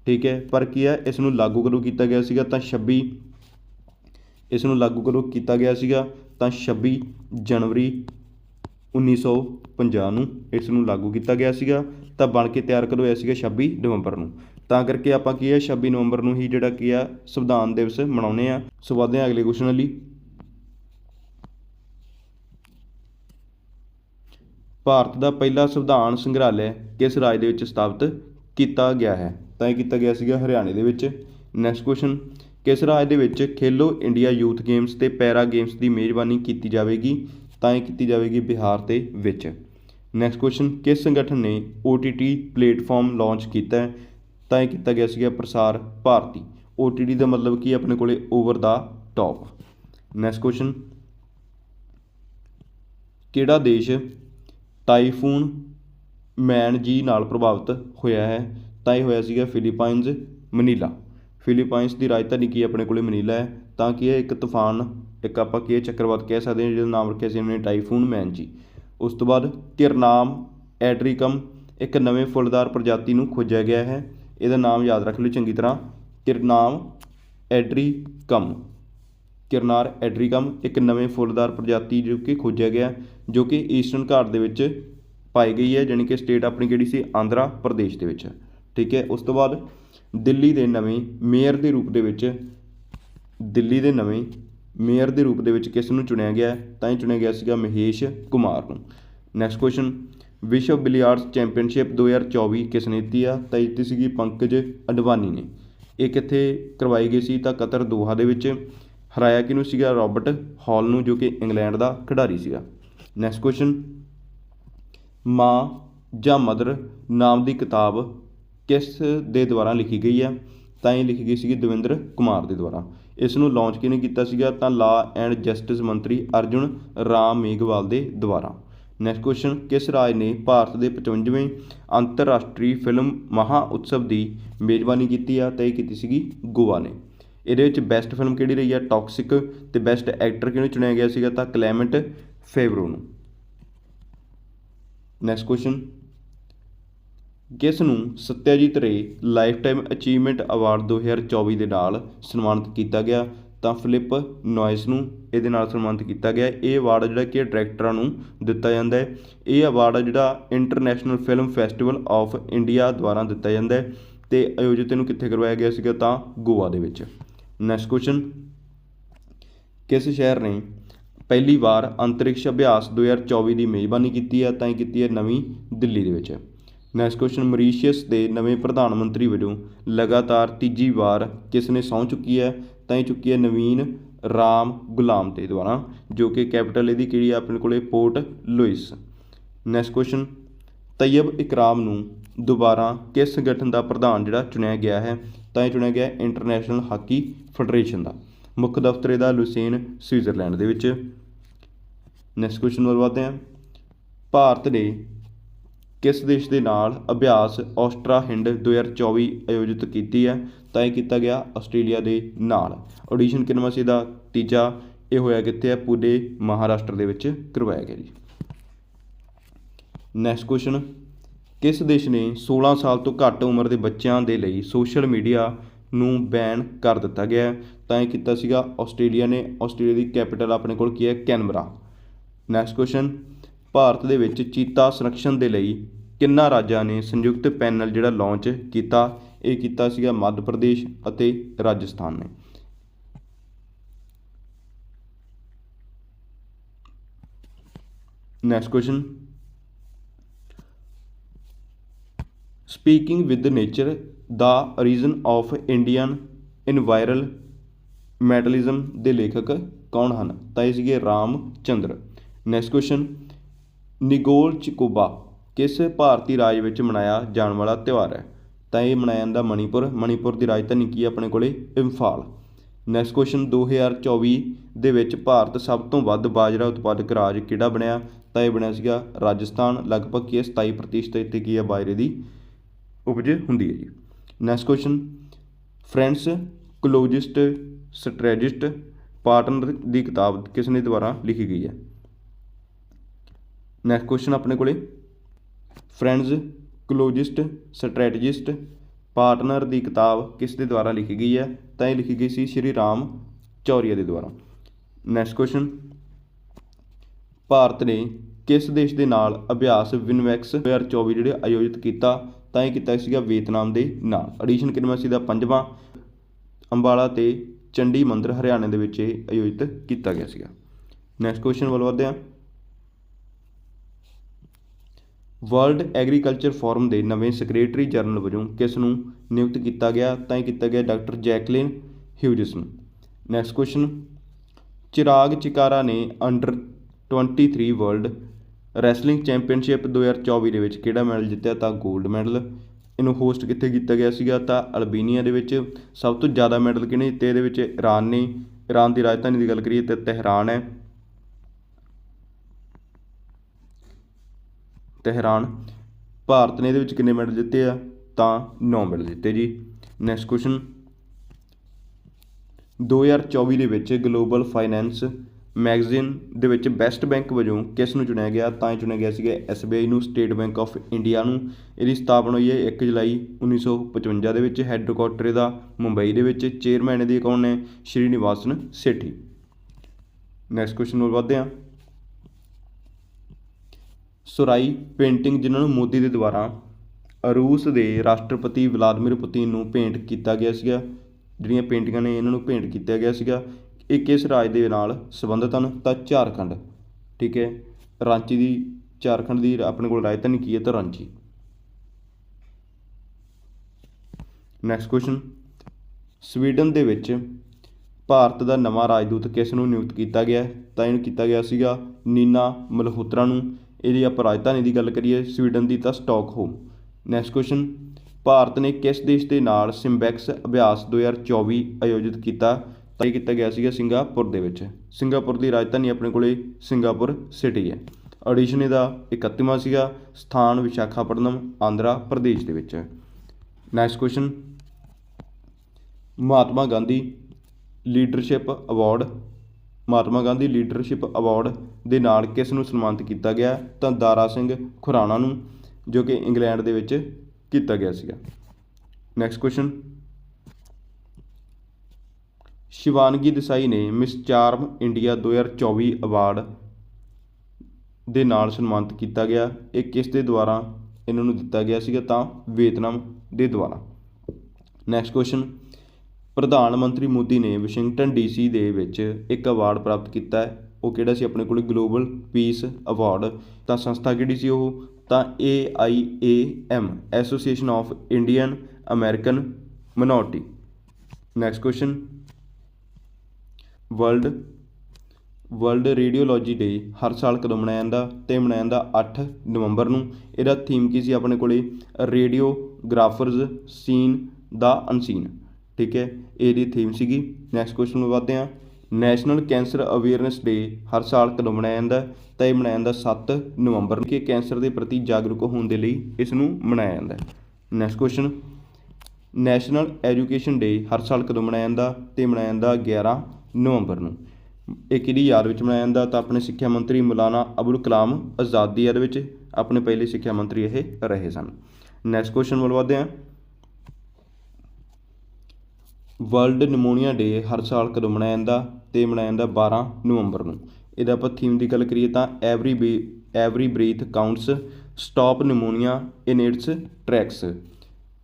ਠੀਕ ਹੈ, ਪਰ ਕੀ ਹੈ ਇਸ ਨੂੰ ਲਾਗੂ ਕਦੋਂ ਕੀਤਾ ਗਿਆ ਸੀਗਾ? ਤਾਂ 26 ਇਸ ਨੂੰ ਲਾਗੂ ਕਦੋਂ ਕੀਤਾ ਗਿਆ ਸੀਗਾ? ਤਾਂ 26 ਜਨਵਰੀ 1950 ਨੂੰ ਇਸ ਨੂੰ ਲਾਗੂ ਕੀਤਾ ਗਿਆ ਸੀਗਾ। ਤਾਂ ਬਣ ਕੇ ਤਿਆਰ ਕਦੋਂ ਹੋਇਆ ਸੀਗਾ? 26 ਨਵੰਬਰ ਨੂੰ। ਤਾਂ ਕਰਕੇ ਆਪਾਂ ਕੀ ਹੈ 26 ਨਵੰਬਰ ਨੂੰ ਹੀ ਜਿਹੜਾ ਕੀ ਆ ਸੰਵਿਧਾਨ ਦਿਵਸ ਮਨਾਉਂਦੇ ਆ ਸੋ ਵਧਦੇ ਹਾਂ ਅਗਲੇ ਕੁਐਸਚਨ ਲਈ ਭਾਰਤ ਦਾ ਪਹਿਲਾ ਸੰਵਿਧਾਨ ਸੰਗ੍ਰਹਾਲय ਕਿਸ ਰਾਜ ਦੇ ਵਿੱਚ ਸਥਾਪਿਤ ਕੀਤਾ ਗਿਆ ਹੈ? ਤਾਂ ਇਹ ਕੀਤਾ ਗਿਆ ਸੀਗਾ ਹਰਿਆਣੇ ਦੇ ਵਿੱਚ। ਨੈਕਸਟ ਕੁਐਸਚਨ ਕਿਸ ਰਾਜ ਦੇ ਵਿੱਚ ਖੇਲੋ ਇੰਡੀਆ ਯੂਥ ਗੇਮਸ ਤੇ ਪੈਰਾ ਗੇਮਸ ਦੀ ਮੇਜ਼ਬਾਨੀ ਕੀਤੀ ਜਾਵੇਗੀ? ਤਾਂ ਇਹ ਕੀਤੀ ਜਾਵੇਗੀ ਬਿਹਾਰ ਦੇ ਵਿੱਚ। ਨੈਕਸਟ ਕੁਐਸਚਨ ਕਿਸ ਸੰਗਠਨ ਨੇ OTT ਪਲੇਟਫਾਰਮ ਲਾਂਚ ਕੀਤਾ ਹੈ? ਤਾਂ ਇਹ ਕੀਤਾ ਗਿਆ ਸੀਗਾ ਪ੍ਰਸਾਰ ਭਾਰਤੀ। OTT ਦਾ ਮਤਲਬ ਕੀ ਆਪਣੇ ਕੋਲੇ over the top next question ਕਿਹੜਾ ਦੇਸ਼ ਟਾਈਫੂਨ ਮੈਨ ਜੀ ਨਾਲ ਪ੍ਰਭਾਵਿਤ ਹੋਇਆ ਹੈ? ਤਾਂ ਇਹ ਹੋਇਆ ਸੀਗਾ ਫਿਲੀਪਾਈਨਜ਼, ਮਨੀਲਾ। ਫਿਲੀਪਾਈਨਜ਼ ਦੀ ਰਾਜਧਾਨੀ ਕੀ ਆਪਣੇ ਕੋਲ? ਮਨੀਲਾ ਹੈ। ਤਾਂ ਕਿ ਇਹ ਇੱਕ ਤੂਫਾਨ, ਇੱਕ ਆਪਾਂ ਕੀ ਚੱਕਰਵਾਤ ਕਹਿ ਸਕਦੇ ਹਾਂ, ਜਿਹਦਾ ਨਾਮ ਰੱਖਿਆ ਸੀ ਉਹਨੇ ਟਾਈਫੂਨ ਮੈਨ ਜੀ। ਉਸ ਤੋਂ ਬਾਅਦ ਕਿਰਨਾਮ ਐਡਰੀਕਮ ਇੱਕ ਨਵੇਂ ਫੁੱਲਦਾਰ ਪ੍ਰਜਾਤੀ ਨੂੰ ਖੋਜਿਆ ਗਿਆ ਹੈ। ਇਹਦਾ ਨਾਮ ਯਾਦ ਰੱਖ ਲਿਓ ਚੰਗੀ ਤਰ੍ਹਾਂ। ਕਿਰਨਾਮ ਐਡਰੀਕਮ। ਕਿਰਨਾਰ ਐਡਰੀਕਮ ਇੱਕ ਨਵੇਂ ਫੁੱਲਦਾਰ ਪ੍ਰਜਾਤੀ ਜੋ ਕਿ ਖੋਜਿਆ ਗਿਆ, ਜੋ ਕਿ ਈਸਟਰਨ ਘਾਟ ਦੇ ਵਿੱਚ ਪਾਈ ਗਈ ਹੈ, ਜਾਣੀ ਕਿ ਸਟੇਟ ਆਪਣੀ ਕਿਹੜੀ ਸੀ? ਆਂਧਰਾ ਪ੍ਰਦੇਸ਼ ਦੇ ਵਿੱਚ। ਠੀਕ ਹੈ, ਉਸ ਤੋਂ ਬਾਅਦ ਦਿੱਲੀ ਦੇ ਨਵੇਂ ਮੇਅਰ ਦੇ ਰੂਪ ਦੇ ਵਿੱਚ, ਦਿੱਲੀ ਦੇ ਨਵੇਂ ਮੇਅਰ ਦੇ ਰੂਪ ਦੇ ਵਿੱਚ ਕਿਸ ਨੂੰ ਚੁਣਿਆ ਗਿਆ ਤਾਂ ਇਹ ਚੁਣਿਆ ਗਿਆ ਸੀਗਾ ਮਹੇਸ਼ ਕੁਮਾਰ ਨੂੰ। ਨੈਕਸਟ ਕੁਐਸਚਨ ਵਿਸ਼ਵ ਬਿਲੀਆਰਡਸ ਚੈਂਪੀਅਨਸ਼ਿਪ 2024 ਕਿਸ ਨੇ ਜਿੱਤੀ ਆ? ਤਾਂ ਜਿੱਤੀ ਸੀਗੀ ਪੰਕਜ ਅਡਵਾਨੀ ਨੇ। ਇਹ ਕਿੱਥੇ ਕਰਵਾਈ ਗਈ ਸੀ? ਤਾਂ ਕਤਰ ਦੋਹਾ ਦੇ ਵਿੱਚ ਹਰਾਇਆ ਕਿਹਨੂੰ ਸੀਗਾ? ਰਾਬਰਟ ਹਾਲ ਨੂੰ, ਜੋ ਕਿ ਇੰਗਲੈਂਡ ਦਾ ਖਿਡਾਰੀ ਸੀਗਾ। ਨੈਕਸਟ ਕੁਐਸਚਨ ਮਾਂ ਜਾਂ ਮਦਰ ਨਾਮ ਦੀ ਕਿਤਾਬ ਕਿਸ ਦੇ ਦੁਆਰਾ ਲਿਖੀ ਗਈ ਹੈ? ਤਾਂ ਇਹ ਲਿਖੀ ਗਈ ਸੀਗੀ ਦਵਿੰਦਰ ਕੁਮਾਰ ਦੇ ਦੁਆਰਾ। ਇਸ ਨੂੰ ਲਾਂਚ ਕਿਹਨੇ ਕੀਤਾ ਸੀਗਾ? ਤਾਂ ਲਾ ਐਂਡ ਜਸਟਿਸ ਮੰਤਰੀ ਅਰਜੁਨ ਰਾਮ ਮੇਘਵਾਲ ਦੇ ਦੁਆਰਾ। ਨੈਕਸਟ ਕੁਐਸਚਨ ਕਿਸ ਰਾਜ ਨੇ ਭਾਰਤ ਦੇ 55ਵੇਂ ਅੰਤਰਰਾਸ਼ਟਰੀ ਫਿਲਮ ਮਹਾ ਉਤਸਵ ਦੀ ਮੇਜ਼ਬਾਨੀ ਕੀਤੀ ਆ? ਤਾਂ ਇਹ ਕੀਤੀ ਸੀਗੀ ਗੋਆ ਨੇ। ਇਹਦੇ ਵਿੱਚ ਬੈਸਟ ਫਿਲਮ ਕਿਹੜੀ ਰਹੀ ਆ? ਟੌਕਸਿਕ ਤੇ ਬੈਸਟ ਐਕਟਰ ਕਿਹਨੂੰ ਚੁਣਿਆ ਗਿਆ ਸੀਗਾ? ਤਾਂ ਕਲੈਮੈਂਟ ਫੇਵਰੋ ਨੂੰ। ਨੈਕਸਟ ਕੁਐਸਚਨ ਕਿਸ ਨੂੰ ਸਤਿਆਜੀਤ ਰੇ ਲਾਈਫਟਾਈਮ ਅਚੀਵਮੈਂਟ ਅਵਾਰਡ 2024 ਦੇ ਨਾਲ ਸਨਮਾਨਿਤ ਕੀਤਾ ਗਿਆ, ਤਾਂ ਫਿਲਿਪ ਨੋਇਸ ਨੂੰ ਇਹਦੇ ਨਾਲ ਸਨਮਾਨਿਤ ਕੀਤਾ ਗਿਆ। ਇਹ ਅਵਾਰਡ ਜਿਹੜਾ ਕਿ ਡਾਇਰੈਕਟਰਾਂ ਨੂੰ ਦਿੱਤਾ ਜਾਂਦਾ ਹੈ। ਇਹ ਅਵਾਰਡ ਜਿਹੜਾ international film festival of India ਦੁਆਰਾ ਦਿੱਤਾ ਜਾਂਦਾ ਹੈ ਤੇ ਆਯੋਜਿਤ ਇਹਨੂੰ ਕਿੱਥੇ ਕਰਵਾਇਆ ਗਿਆ ਸੀਗਾ? ਤਾਂ ਗੋਆ ਦੇ ਵਿੱਚ। ਨੈਕਸਟ ਕੁਐਸਚਨ ਕਿਸ ਸ਼ਹਿਰ ਨੇ ਪਹਿਲੀ ਵਾਰ ਅੰਤਰਿਕਸ਼ ਅਭਿਆਸ 2024 ਦੀ ਮੇਜ਼ਬਾਨੀ ਕੀਤੀ ਹੈ ਤਾਂ ਇਹ ਕੀਤੀ ਹੈ ਨਵੀਂ ਦਿੱਲੀ ਦੇ ਵਿੱਚ। ਨੈਕਸਟ ਕੁਐਸਚਨ ਮਰੀਸ਼ੀਅਸ ਦੇ ਨਵੇਂ ਪ੍ਰਧਾਨ ਮੰਤਰੀ ਵਜੋਂ ਲਗਾਤਾਰ ਤੀਜੀ ਵਾਰ ਕਿਸ ਨੇ ਸਹੁੰ ਚੁੱਕੀ ਹੈ? ਤਾਂ ਇਹ ਚੁੱਕੀ ਹੈ ਨਵੀਨ ਰਾਮ ਗੁਲਾਮ ਦੇ ਦੁਆਰਾ ਜੋ ਕਿ ਕੈਪੀਟਲ ਇਹਦੀ ਕਿਹੜੀ ਆ ਆਪਣੇ ਕੋਲੇ Port Louis next question Tayyab Ikram ਨੂੰ ਦੁਬਾਰਾ ਕਿਸ ਸੰਗਠਨ ਦਾ ਪ੍ਰਧਾਨ ਜਿਹੜਾ ਚੁਣਿਆ ਗਿਆ ਹੈ? ਤਾਂ ਇਹ ਚੁਣਿਆ ਗਿਆ ਇੰਟਰਨੈਸ਼ਨਲ ਹਾਕੀ ਫੈਡਰੇਸ਼ਨ ਦਾ, ਮੁੱਖ ਦਫ਼ਤਰ ਇਹਦਾ ਲੁਸੇਨ ਸਵਿਟਜ਼ਰਲੈਂਡ ਦੇ ਵਿੱਚ। ਨੈਕਸਟ ਕੁਐਸਚਨ ਵੱਲ ਵਧਦੇ ਹਾਂ। ਭਾਰਤ ਨੇ ਕਿਸ ਦੇਸ਼ ਦੇ ਨਾਲ ਅਭਿਆਸ ਔਸਟਰਾ ਹਿੰਡ 2024 ਆਯੋਜਿਤ ਕੀਤੀ ਹੈ? ਤਾਂ ਇਹ ਕੀਤਾ ਗਿਆ ਆਸਟ੍ਰੇਲੀਆ ਦੇ ਨਾਲ। ਆਡੀਸ਼ਨ ਕਿੰਨਵਾਂ ਸੀ ਦਾ ਤੀਜਾ? ਇਹ ਹੋਇਆ ਕਿੱਥੇ ਹੈ? ਪੂਰੇ ਮਹਾਰਾਸ਼ਟਰ ਦੇ ਵਿੱਚ ਕਰਵਾਇਆ ਗਿਆ ਜੀ। ਨੈਕਸਟ ਕੁਐਸਚਨ ਕਿਸ ਦੇਸ਼ ਨੇ 16 ਸਾਲ ਤੋਂ ਘੱਟ ਉਮਰ ਦੇ ਬੱਚਿਆਂ ਦੇ ਲਈ ਸੋਸ਼ਲ ਮੀਡੀਆ ਨੂੰ ਬੈਨ ਕਰ ਦਿੱਤਾ ਗਿਆ ਤਾਂ ਇਹ ਕੀਤਾ ਸੀਗਾ ਆਸਟ੍ਰੇਲੀਆ ਨੇ। ਆਸਟ੍ਰੇਲੀਆ ਦੀ ਕੈਪੀਟਲ ਆਪਣੇ ਕੋਲ ਕੀ ਹੈ? ਕੈਨਬਰਾ। ਨੈਕਸਟ ਕੁਐਸਚਨ ਭਾਰਤ ਦੇ ਵਿੱਚ ਚੀਤਾ ਸੰਰਕਸ਼ਣ ਦੇ ਲਈ ਕਿੰਨਾਂ ਰਾਜਾਂ ਨੇ ਸੰਯੁਕਤ ਪੈਨਲ ਜਿਹੜਾ ਲਾਂਚ ਕੀਤਾ, ਇਹ ਕੀਤਾ ਸੀਗਾ ਮੱਧ ਪ੍ਰਦੇਸ਼ ਅਤੇ ਰਾਜਸਥਾਨ ਨੇ। Next question speaking with nature the reason of Indian environmentalism ਦੇ ਲੇਖਕ ਕੌਣ ਹਨ? ਤਾਂ ਇਹ ਸੀਗੇ ਰਾਮ ਚੰਦਰ। ਨੈਕਸਟ ਕੁਐਸਚਨ ਨਿਗੋਲ ਚਿਕੋਬਾ ਕਿਸ ਭਾਰਤੀ ਰਾਜ ਵਿੱਚ ਮਨਾਇਆ ਜਾਣ ਵਾਲਾ ਤਿਉਹਾਰ ਹੈ? ਤਾਂ ਇਹ ਮਨਾਇਆ ਜਾਂਦਾ ਮਣੀਪੁਰ। ਮਣੀਪੁਰ ਦੀ ਰਾਜਧਾਨੀ ਕੀ ਹੈ ਆਪਣੇ ਕੋਲੇ? ਇੰਫਾਲ। ਨੈਕਸਟ ਕੁਐਸਚਨ 2024 ਦੇ ਵਿੱਚ ਭਾਰਤ ਸਭ ਤੋਂ ਵੱਧ ਬਾਜਰਾ ਉਤਪਾਦਕ ਰਾਜ ਕਿਹੜਾ ਬਣਿਆ? ਤਾਂ ਇਹ ਬਣਿਆ ਸੀਗਾ ਰਾਜਸਥਾਨ। ਲਗਭਗ ਕੀ ਹੈ? 27% ਇੱਥੇ ਕੀ ਹੈ? ਬਾਜਰੇ ਦੀ ਉਪਜ ਹੁੰਦੀ ਹੈ ਜੀ। Next question friends, closest, strategic, partner ਦੀ ਕਿਤਾਬ ਕਿਸ ਨੇ ਦੁਆਰਾ ਲਿਖੀ ਗਈ ਹੈ? ਨੈਕਸਟ ਕੁਐਸਚਨ ਆਪਣੇ ਕੋਲੇ। ਫਰੈਂਡਸ ਕਲੋਜਿਸਟ ਸਟ੍ਰੈਟਜਿਸਟ ਪਾਰਟਨਰ ਦੀ ਕਿਤਾਬ ਕਿਸ ਦੇ ਦੁਆਰਾ ਲਿਖੀ ਗਈ ਹੈ? ਤਾਂ ਇਹ ਲਿਖੀ ਗਈ ਸੀ ਸ਼੍ਰੀ ਰਾਮ ਚੌਰੀਆ ਦੇ ਦੁਆਰਾ। ਨੈਕਸਟ ਕੁਐਸਚਨ ਭਾਰਤ ਨੇ ਕਿਸ ਦੇਸ਼ ਦੇ ਨਾਲ ਅਭਿਆਸ ਵਿਨਵੈਕਸ 2024 ਜਿਹੜੇ ਆਯੋਜਿਤ ਕੀਤਾ, ਤਾਂ ਇਹ ਕੀਤਾ ਸੀਗਾ ਵੀਅਤਨਾਮ ਦੇ ਨਾਲ। ਐਡੀਸ਼ਨ ਕਿੰਨਾ ਸੀ ਦਾ ਪੰਜਵਾਂ, ਅੰਬਾਲਾ ਤੇ ਚੰਡੀ ਮੰਦਰ ਹਰਿਆਣਾ ਦੇ ਵਿੱਚ ਇਹ ਆਯੋਜਿਤ ਕੀਤਾ ਗਿਆ ਸੀਗਾ। ਨੈਕਸਟ ਕੁਐਸਚਨ ਵੱਲ ਵਧਦੇ ਹਾਂ। ਵਰਲਡ ਐਗਰੀਕਲਚਰ ਫੋਰਮ ਦੇ ਨਵੇਂ ਸੈਕਟਰੀ ਜਨਰਲ ਵਜੋਂ ਕਿਸ ਨੂੰ ਨਿਯੁਕਤ ਕੀਤਾ ਗਿਆ, ਤਾਂ ਇਹ ਕੀਤਾ ਗਿਆ ਡਾਕਟਰ ਜੈਕਲਿਨ ਹਿਊਜਸ ਨੂੰ। ਨੈਕਸਟ ਕੁਐਸਚਨ ਚਿਰਾਗ ਚਿਕਾਰਾ ਨੇ ਅੰਡਰ 23 ਵਰਲਡ ਰੈਸਲਿੰਗ ਚੈਂਪੀਅਨਸ਼ਿਪ 2024 ਦੇ ਵਿੱਚ ਕਿਹੜਾ ਮੈਡਲ ਜਿੱਤਿਆ, ਤਾਂ 골ਡ ਮੈਡਲ। ਇਹਨੂੰ ਹੋਸਟ ਕਿੱਥੇ ਕੀਤਾ ਗਿਆ ਸੀਗਾ, ਤਾਂ ਅਲਬੀਨੀਆ ਦੇ ਵਿੱਚ ਸਭ ਤੋਂ ਜ਼ਿਆਦਾ ਮੈਡਲ ਕਿਹਨੇ ਜਿੱਤੇ, ਇਹਦੇ ਵਿੱਚ ਈਰਾਨ ਨੇ। ਈਰਾਨ ਦੀ ਰਾਜਧਾਨੀ ਦੀ ਗੱਲ ਕਰੀਏ ਤਾਂ ਤਹਿਰਾਨ ਹੈ। ਤਹਿਰਾਨ, ਭਾਰਤ ਨੇ ਇਹਦੇ ਵਿੱਚ ਕਿੰਨੇ ਮੈਡਲ ਜਿੱਤੇ ਆ? ਤਾਂ 9 ਮੈਡਲ ਜਿੱਤੇ ਜੀ। ਨੈਕਸਟ ਕੁਐਸਚਨ 2024 ਦੇ ਵਿੱਚ ਗਲੋਬਲ ਫਾਈਨੈਂਸ ਮੈਗਜ਼ੀਨ ਦੇ ਵਿੱਚ ਬੈਸਟ ਬੈਂਕ ਵਜੋਂ ਕਿਸ ਨੂੰ ਚੁਣਿਆ ਗਿਆ? ਤਾਂ ਇਹ ਚੁਣਿਆ ਗਿਆ ਸੀਗਾ SBI ਨੂੰ ਸਟੇਟ ਬੈਂਕ ਆਫ ਇੰਡੀਆ ਨੂੰ। ਇਹਦੀ ਸਥਾਪਨਾ ਹੋਈ ਹੈ 1 ਜੁਲਾਈ 1955 ਦੇ ਵਿੱਚ। ਹੈੱਡਕੁਆਟਰ ਦਾ ਮੁੰਬਈ ਦੇ ਵਿੱਚ। ਚੇਅਰਮੈਨ ਇਹਦੀ ਕੌਣ ਨੇ? ਸ਼੍ਰੀਨਿਵਾਸਨ ਸੇਠੀ। ਨੈਕਸਟ ਕੁਐਸਚਨ ਵੱਲ ਵਧਦੇ ਹਾਂ। ਸੁਰਾਈ ਪੇਂਟਿੰਗ ਜਿਨ੍ਹਾਂ ਨੂੰ ਮੋਦੀ ਦੇ ਦੁਆਰਾ ਰੂਸ ਦੇ ਰਾਸ਼ਟਰਪਤੀ ਵਲਾਦੀਮੀਰ ਪੁਤਿਨ ਨੂੰ ਭੇਂਟ ਕੀਤਾ ਗਿਆ ਸੀਗਾ, ਜਿਹੜੀਆਂ ਪੇਂਟਿੰਗਾਂ ਨੇ ਇਹਨਾਂ ਨੂੰ ਭੇਂਟ ਕੀਤਾ ਗਿਆ ਸੀਗਾ, ਇਹ ਕਿਸ ਰਾਜ ਦੇ ਨਾਲ ਸੰਬੰਧਿਤ ਹਨ? ਤਾਂ ਝਾਰਖੰਡ, ਠੀਕ ਹੈ? ਰਾਂਚੀ ਦੀ, ਝਾਰਖੰਡ ਦੀ ਆਪਣੇ ਕੋਲ ਰਾਜਧਾਨੀ ਕੀ ਹੈ? ਤਾਂ ਰਾਂਚੀ। ਨੈਕਸਟ ਕੁਐਸਚਨ ਸਵੀਡਨ ਦੇ ਵਿੱਚ ਭਾਰਤ ਦਾ ਨਵਾਂ ਰਾਜਦੂਤ ਕਿਸ ਨੂੰ ਨਿਯੁਕਤ ਕੀਤਾ ਗਿਆ? ਤਾਂ ਇਹਨੂੰ ਕੀਤਾ ਗਿਆ ਸੀਗਾ ਨੀਨਾ ਮਲਹੋਤਰਾ ਨੂੰ। ਇਹਦੀ ਆਪਾਂ ਰਾਜਧਾਨੀ ਦੀ ਗੱਲ ਕਰੀਏ, ਸਵੀਡਨ ਦੀ ਤਾਂ ਸਟਾਕਹੋਮ ਨੈਕਸਟ ਕੁਐਸਚਨ ਭਾਰਤ ਨੇ ਕਿਸ ਦੇਸ਼ ਦੇ ਨਾਲ ਸਿੰਬੈਕਸ ਅਭਿਆਸ 2024 ਆਯੋਜਿਤ ਕੀਤਾ? ਤਾਂ ਇਹ ਕੀਤਾ ਗਿਆ ਸੀਗਾ ਸਿੰਗਾਪੁਰ ਦੇ ਵਿੱਚ। ਸਿੰਗਾਪੁਰ ਦੀ ਰਾਜਧਾਨੀ ਆਪਣੇ ਕੋਲੇ ਸਿੰਗਾਪੁਰ ਸਿਟੀ ਹੈ। ਐਡੀਸ਼ਨ ਇਹਦਾ 31ਵਾਂ ਸੀਗਾ, ਸਥਾਨ ਵਿਸ਼ਾਖਾਪਟਨਮ, ਆਂਧਰਾ ਪ੍ਰਦੇਸ਼ ਦੇ ਵਿੱਚ। Next question Mahatma Gandhi leadership award. Mahatma Gandhi leadership award ਦੇ ਨਾਲ ਕਿਸ ਨੂੰ ਸਨਮਾਨਿਤ ਕੀਤਾ ਗਿਆ ਤਾਂ ਦਾਰਾ ਸਿੰਘ ਖੁਰਾਣਾ ਨੂੰ, ਜੋ ਕਿ ਇੰਗਲੈਂਡ ਦੇ ਵਿੱਚ ਕੀਤਾ ਗਿਆ ਸੀਗਾ। ਨੈਕਸਟ ਕੁਐਸਚਨ ਸ਼ਿਵਾਨਗੀ ਦੇਸਾਈ ਨੇ ਮਿਸ ਚਾਰਮ ਇੰਡੀਆ 2024 ਅਵਾਰਡ ਦੇ ਨਾਲ ਸਨਮਾਨਿਤ ਕੀਤਾ ਗਿਆ। ਇਹ ਕਿਸ ਦੇ ਦੁਆਰਾ ਇਹਨਾਂ ਨੂੰ ਦਿੱਤਾ ਗਿਆ ਸੀਗਾ? ਤਾਂ ਵੀਅਤਨਾਮ ਦੇ ਦੁਆਰਾ। ਨੈਕਸਟ ਕੁਐਸਚਨ ਪ੍ਰਧਾਨ ਮੰਤਰੀ ਮੋਦੀ ਨੇ ਵਾਸ਼ਿੰਗਟਨ ਡੀਸੀ ਦੇ ਵਿੱਚ ਇੱਕ ਅਵਾਰਡ ਪ੍ਰਾਪਤ ਕੀਤਾ ਹੈ। ਉਹ ਕਿਹੜਾ ਸੀ? ਆਪਣੇ ਕੋਲ ਗਲੋਬਲ ਪੀਸ ਅਵਾਰਡ ਤਾਂ ਸੰਸਥਾ ਕਿਹੜੀ ਸੀ ਉਹ? ਤਾਂ A I A M association of Indian American minority next question world world radiology day ਹਰ ਸਾਲ ਕਦੋਂ ਮਨਾਇਆ ਜਾਂਦਾ? ਤੇ ਮਨਾਇਆ ਜਾਂਦਾ 8 ਨਵੰਬਰ ਨੂੰ। ਇਹਦਾ ਥੀਮ ਕੀ ਸੀ? ਆਪਣੇ ਕੋਲੇ ਰੇਡੀਓਗ੍ਰਾਫਰਸ ਸੀਨ ਦਾ ਅਨਸੀਨ। ਠੀਕ ਹੈ? ਇਹਦੀ ਥੀਮ ਸੀਗੀ। ਨੈਕਸਟ ਕੁਐਸਚਨ ਨੂੰ ਵਧਦੇ ਹਾਂ। ਨੈਸ਼ਨਲ ਕੈਂਸਰ ਅਵੇਅਰਨੈਸ ਡੇ ਹਰ ਸਾਲ ਕਦੋਂ ਮਨਾਇਆ ਜਾਂਦਾ? ਤਾਂ ਇਹ ਮਨਾਇਆ ਜਾਂਦਾ 7 ਨਵੰਬਰ ਨੂੰ। ਕਿ ਕੈਂਸਰ ਦੇ ਪ੍ਰਤੀ ਜਾਗਰੂਕ ਹੋਣ ਦੇ ਲਈ ਇਸ ਨੂੰ ਮਨਾਇਆ ਜਾਂਦਾ? Next question national education day ਹਰ ਸਾਲ ਕਦੋਂ ਮਨਾਇਆ ਜਾਂਦਾ? ਤੇ ਮਨਾਇਆ ਜਾਂਦਾ 11 ਨਵੰਬਰ ਨੂੰ। ਇਹ ਕਿਹਦੀ ਯਾਦ ਵਿੱਚ ਮਨਾਇਆ ਜਾਂਦਾ? ਤਾਂ ਆਪਣੇ ਸਿੱਖਿਆ ਮੰਤਰੀ ਮੌਲਾਨਾ ਅਬੁਲ ਕਲਾਮ ਆਜ਼ਾਦ ਦੀ ਯਾਦ ਵਿੱਚ ਆਪਣੇ ਪਹਿਲੇ ਸਿੱਖਿਆ ਮੰਤਰੀ ਇਹ ਰਹੇ ਸਨ। ਨੈਕਸਟ ਕੁਐਸਚਨ ਵੱਲ ਵਧਦੇ ਹਾਂ। ਵਰਲਡ ਨਿਮੋਨੀਆ ਡੇ ਹਰ ਸਾਲ ਕਦੋਂ ਮਨਾਇਆ ਜਾਂਦਾ? ਤੇ ਮਨਾਇਆ ਜਾਂਦਾ 12 ਨਵੰਬਰ ਨੂੰ। ਇਹਦਾ ਆਪਾਂ ਥੀਮ ਦੀ ਗੱਲ ਕਰੀਏ ਤਾਂ every b every breath counts stop pneumonia in its tracks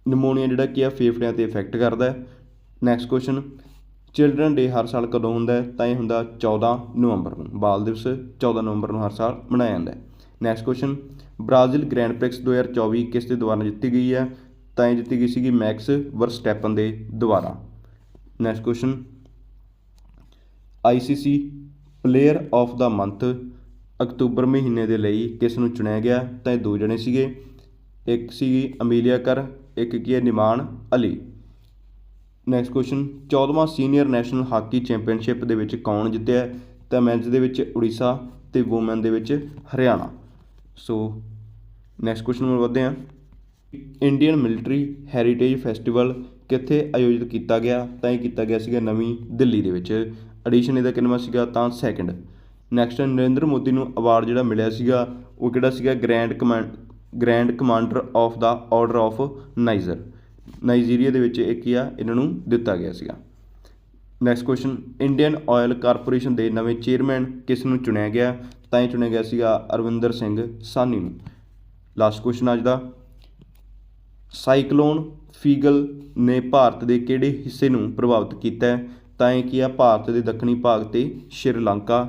pneumonia ਜਿਹੜਾ ਕੀ ਆ, ਫੇਫੜਿਆਂ ਤੇ ਇਫੈਕਟ ਕਰਦਾ ਨੈਕਸਟ ਕੁਐਸਚਨ ਚਿਲਡਰਨ ਡੇ ਹਰ ਸਾਲ ਕਦੋਂ ਹੁੰਦਾ ਤਾਂ ਇਹ ਹੁੰਦਾ 14 ਨਵੰਬਰ ਨੂੰ। ਬਾਲ ਦਿਵਸ 14 ਨਵੰਬਰ ਨੂੰ ਹਰ ਸਾਲ ਮਨਾਇਆ ਜਾਂਦਾ next question Brazil grand prix 2024 ਕਿਸ ਦੇ ਦੁਆਰਾ ਜਿੱਤੀ ਗਈ ਹੈ? ਤਾਂ ਇਹ ਜਿੱਤੀ ਗਈ ਸੀਗੀ ਮੈਕਸ ਵਰਸਟੈਪਨ ਦੇ ਦੁਆਰਾ। Next question ICC player of the month October ਮਹੀਨੇ ਦੇ ਲਈ ਕਿਸ ਨੂੰ ਚੁਣਿਆ ਗਿਆ, ਤਾਂ ਇਹ ਦੋ ਜਣੇ ਸੀਗੇ। ਇੱਕ ਸੀਗੀ ਅਮੀਲੀਆ ਕਰ, ਇੱਕ ਕੀ ਹੈ, ਨਿਮਾਨ ਅਲੀ। ਨੈਕਸਟ ਕੁਐਸਚਨ 14ਵਾਂ ਸੀਨੀਅਰ ਨੈਸ਼ਨਲ ਹਾਕੀ ਚੈਂਪੀਅਨਸ਼ਿਪ ਦੇ ਵਿੱਚ ਕੌਣ ਜਿੱਤਿਆ ਤਾਂ ਮੈਨਸ ਦੇ ਵਿੱਚ ਉੜੀਸਾ ਤੇ ਵੂਮਨ ਦੇ ਵਿੱਚ ਹਰਿਆਣਾ। ਸੋ ਨੈਕਸਟ ਕੁਐਸਚਨ ਵੱਲ ਵਧਦੇ ਹਾਂ। ਇੰਡੀਅਨ ਮਿਲਟਰੀ ਹੈਰੀਟੇਜ ਫੈਸਟੀਵਲ ਕਿੱਥੇ ਆਯੋਜਿਤ ਕੀਤਾ ਗਿਆ? ਤਾਂ ਇਹ ਕੀਤਾ ਗਿਆ ਸੀਗਾ ਨਵੀਂ ਦਿੱਲੀ ਦੇ ਵਿੱਚ। ਐਡੀਸ਼ਨ ਇਹਦਾ ਕਿੰਨਵਾਂ ਸੀਗਾ? ਤਾਂ ਸੈਕੰਡ ਨੈਕਸਟ ਨਰਿੰਦਰ ਮੋਦੀ ਨੂੰ ਅਵਾਰਡ ਜਿਹੜਾ ਮਿਲਿਆ ਸੀਗਾ, ਉਹ ਕਿਹੜਾ ਸੀਗਾ? Grand command grand commander of the order of Niger Nigeria ਦੇ ਵਿੱਚ ਇਹ ਕੀ ਆ? ਇਹਨਾਂ ਨੂੰ ਦਿੱਤਾ ਗਿਆ ਸੀਗਾ। Next question Indian oil corporation ਦੇ ਨਵੇਂ ਚੇਅਰਮੈਨ ਕਿਸ ਨੂੰ ਚੁਣਿਆ ਗਿਆ? ਤਾਂ ਇਹ ਚੁਣਿਆ ਗਿਆ ਸੀਗਾ ਅਰਵਿੰਦਰ ਸਿੰਘ ਸਾਨੀ ਨੂੰ। ਲਾਸਟ ਕੁਐਸਚਨ ਅੱਜ ਦਾ। ਸਾਈਕਲੋਨ ਫੀਗਲ ਨੇ ਭਾਰਤ ਦੇ ਕਿਹੜੇ ਹਿੱਸੇ ਨੂੰ ਪ੍ਰਭਾਵਿਤ ਕੀਤਾ ਹੈ? ਤਾਂ ਇਹ ਕੀ ਆ? ਭਾਰਤ ਦੇ ਦੱਖਣੀ ਭਾਗ ਤੇ ਸ਼੍ਰੀਲੰਕਾ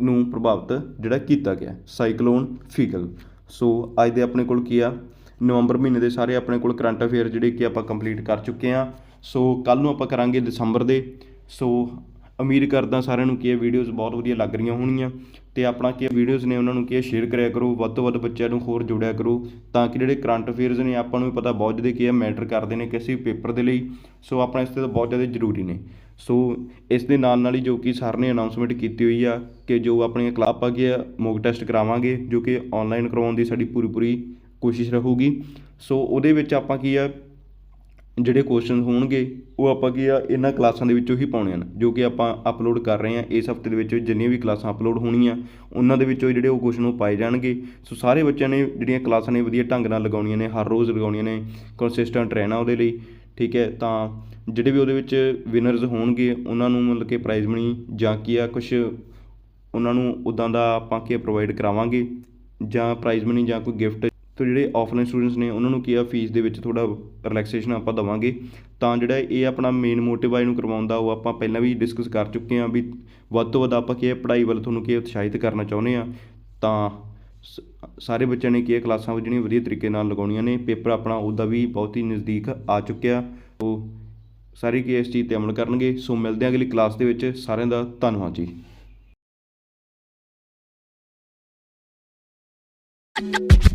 ਨੂੰ ਪ੍ਰਭਾਵਿਤ ਜਿਹੜਾ ਕੀਤਾ ਗਿਆ, ਸਾਈਕਲੋਨ ਫੀਗਲ। ਸੋ ਅੱਜ ਦੇ ਆਪਣੇ ਕੋਲ ਕੀ ਆ? ਨਵੰਬਰ ਮਹੀਨੇ ਦੇ ਸਾਰੇ ਆਪਣੇ ਕੋਲ ਕਰੰਟ ਅਫੇਅਰ ਜਿਹੜੇ ਕਿ ਆਪਾਂ ਕੰਪਲੀਟ ਕਰ ਚੁੱਕੇ ਆ। ਸੋ ਕੱਲ ਨੂੰ ਆਪਾਂ ਕਰਾਂਗੇ ਦਸੰਬਰ ਦੇ। ਸੋ ਉਮੀਦ ਕਰਦਾ ਸਾਰਿਆਂ ਨੂੰ ਕਿ ਇਹ ਵੀਡੀਓਜ਼ ਬਹੁਤ ਵਧੀਆ ਲੱਗ ਰਹੀਆਂ ਹੋਣਗੀਆਂ ਤੇ ਆਪਣਾ ਕੀ ਵੀਡੀਓਜ਼ ਨੇ ਉਹਨਾਂ ਨੂੰ ਕੀ ਸ਼ੇਅਰ ਕਰਿਆ ਕਰੋ, ਵੱਧ ਤੋਂ ਵੱਧ ਬੱਚਿਆਂ ਨੂੰ ਹੋਰ ਜੋੜਿਆ ਕਰੋ ਤਾਂ ਕਿ ਜਿਹੜੇ ਕਰੰਟ ਅਫੇਅਰਸ ਨੇ ਆਪਾਂ ਨੂੰ ਵੀ ਪਤਾ ਬਹੁਤ ਜ਼ਿਆਦਾ ਕੀ ਆ ਮੈਟਰ ਕਰਦੇ ਨੇ ਕਿਸੇ ਪੇਪਰ ਦੇ ਲਈ। ਸੋ ਆਪਣਾ ਇਸ ਤੇ ਤਾਂ ਬਹੁਤ ਜ਼ਿਆਦਾ ਜ਼ਰੂਰੀ ਨੇ। ਸੋ ਇਸ ਦੇ ਨਾਲ ਨਾਲ ਹੀ ਜੋ ਕਿ ਸਰ ਨੇ ਅਨਾਊਂਸਮੈਂਟ ਕੀਤੀ ਹੋਈ ਆ ਕਿ ਜੋ ਆਪਣੀਆਂ ਕਲਾਸ ਆਪਾਂ ਕੀ ਆ ਮੋਕ ਟੈਸਟ ਕਰਾਵਾਂਗੇ, ਜੋ ਕਿ ਆਨਲਾਈਨ ਕਰਵਾਉਣ ਦੀ ਸਾਡੀ ਪੂਰੀ ਪੂਰੀ ਕੋਸ਼ਿਸ਼ ਰਹੂਗੀ। ਸੋ ਉਹਦੇ ਵਿੱਚ ਆਪਾਂ ਕੀ ਆ, ਜਿਹੜੇ ਕੁਐਸਚਨ ਹੋਣਗੇ, ਉਹ ਆਪਾਂ ਕੀ ਆ, ਇਹਨਾਂ ਕਲਾਸਾਂ ਦੇ ਵਿੱਚੋਂ ਹੀ ਪਾਉਣੇ ਹਨ, ਜੋ ਕਿ ਆਪਾਂ ਅਪਲੋਡ ਕਰ ਰਹੇ ਹਾਂ। ਇਸ ਹਫ਼ਤੇ ਦੇ ਵਿੱਚ ਜਿੰਨੀਆਂ ਵੀ ਕਲਾਸਾਂ ਅਪਲੋਡ ਹੋਣੀਆਂ, ਉਹਨਾਂ ਦੇ ਵਿੱਚੋਂ ਜਿਹੜੇ ਉਹ ਕੁਐਸਚਨ ਉਹ ਪਾਏ ਜਾਣਗੇ। ਸੋ ਸਾਰੇ ਬੱਚਿਆਂ ਨੇ ਜਿਹੜੀਆਂ ਕਲਾਸਾਂ ਨੇ ਵਧੀਆ ਢੰਗ ਨਾਲ ਲਗਾਉਣੀਆਂ ਨੇ, ਹਰ ਰੋਜ਼ ਲਗਾਉਣੀਆਂ ਨੇ ਕੰਸਿਸਟੈਂਟ ਰਹਿਣਾ ਉਹਦੇ ਲਈ। ਠੀਕ ਹੈ, ਤਾਂ ਜਿਹੜੇ ਵੀ ਉਹਦੇ ਵਿੱਚ ਵਿਨਰਜ਼ ਹੋਣਗੇ, ਉਹਨਾਂ ਨੂੰ ਮਤਲਬ ਕਿ ਪ੍ਰਾਈਜ਼ ਮਨੀ ਜਾਂ ਕੀ ਆ, ਕੁਛ ਉਹਨਾਂ ਨੂੰ ਉੱਦਾਂ ਦਾ ਆਪਾਂ ਕੀ ਪ੍ਰੋਵਾਈਡ ਕਰਾਵਾਂਗੇ ਜਾਂ ਪ੍ਰਾਈਜ਼ ਮਨੀ ਜਾਂ ਕੋਈ ਗਿਫਟ ਤੇ ਜਿਹੜੇ ਆਫਲਾਈਨ ਸਟੂਡੈਂਟਸ ਨੇ, ਉਹਨਾਂ ਨੂੰ ਕੀ ਆ ਫੀਸ ਦੇ ਵਿੱਚ ਥੋੜਾ ਰਿਲੈਕਸੇਸ਼ਨ ਆਪਾਂ ਦਵਾਂਗੇ। ਤਾਂ ਜਿਹੜਾ ਇਹ ਆਪਣਾ ਮੇਨ ਮੋਟਿਵ ਆ, ਇਹਨੂੰ ਕਰਵਾਉਣ ਦਾ, ਉਹ ਆਪਾਂ ਪਹਿਲਾਂ ਵੀ ਡਿਸਕਸ ਕਰ ਚੁੱਕੇ ਹਾਂ ਵੀ ਵੱਧ ਤੋਂ ਵੱਧ ਆਪਾਂ ਕੀ ਹੈ ਪੜ੍ਹਾਈ ਵੱਲ ਤੁਹਾਨੂੰ ਕੀ ਉਤਸ਼ਾਹਿਤ ਕਰਨਾ ਚਾਹੁੰਦੇ ਆ ਤਾਂ ਸ, ਸਾਰੇ ਬੱਚਿਆਂ ਨੇ ਕੀ ਹੈ ਕਲਾਸਾਂ ਜਿਹੜੀਆਂ ਵਧੀਆ ਤਰੀਕੇ ਨਾਲ ਲਗਾਉਣੀਆਂ ਨੇ, ਪੇਪਰ ਆਪਣਾ ਉਹਦਾ ਵੀ ਬਹੁਤ ਹੀ ਨਜ਼ਦੀਕ ਆ ਚੁੱਕਿਆ। ਉਹ ਸਾਰੇ ਕੀ ਇਸ ਚੀਜ਼ ਤੇ ਅਮਲ ਕਰਨਗੇ। ਸੋ ਮਿਲਦੇ ਹਾਂ ਅਗਲੀ ਕਲਾਸ ਦੇ ਵਿੱਚ। ਸਾਰਿਆਂ ਦਾ ਧੰਨਵਾਦ ਜੀ।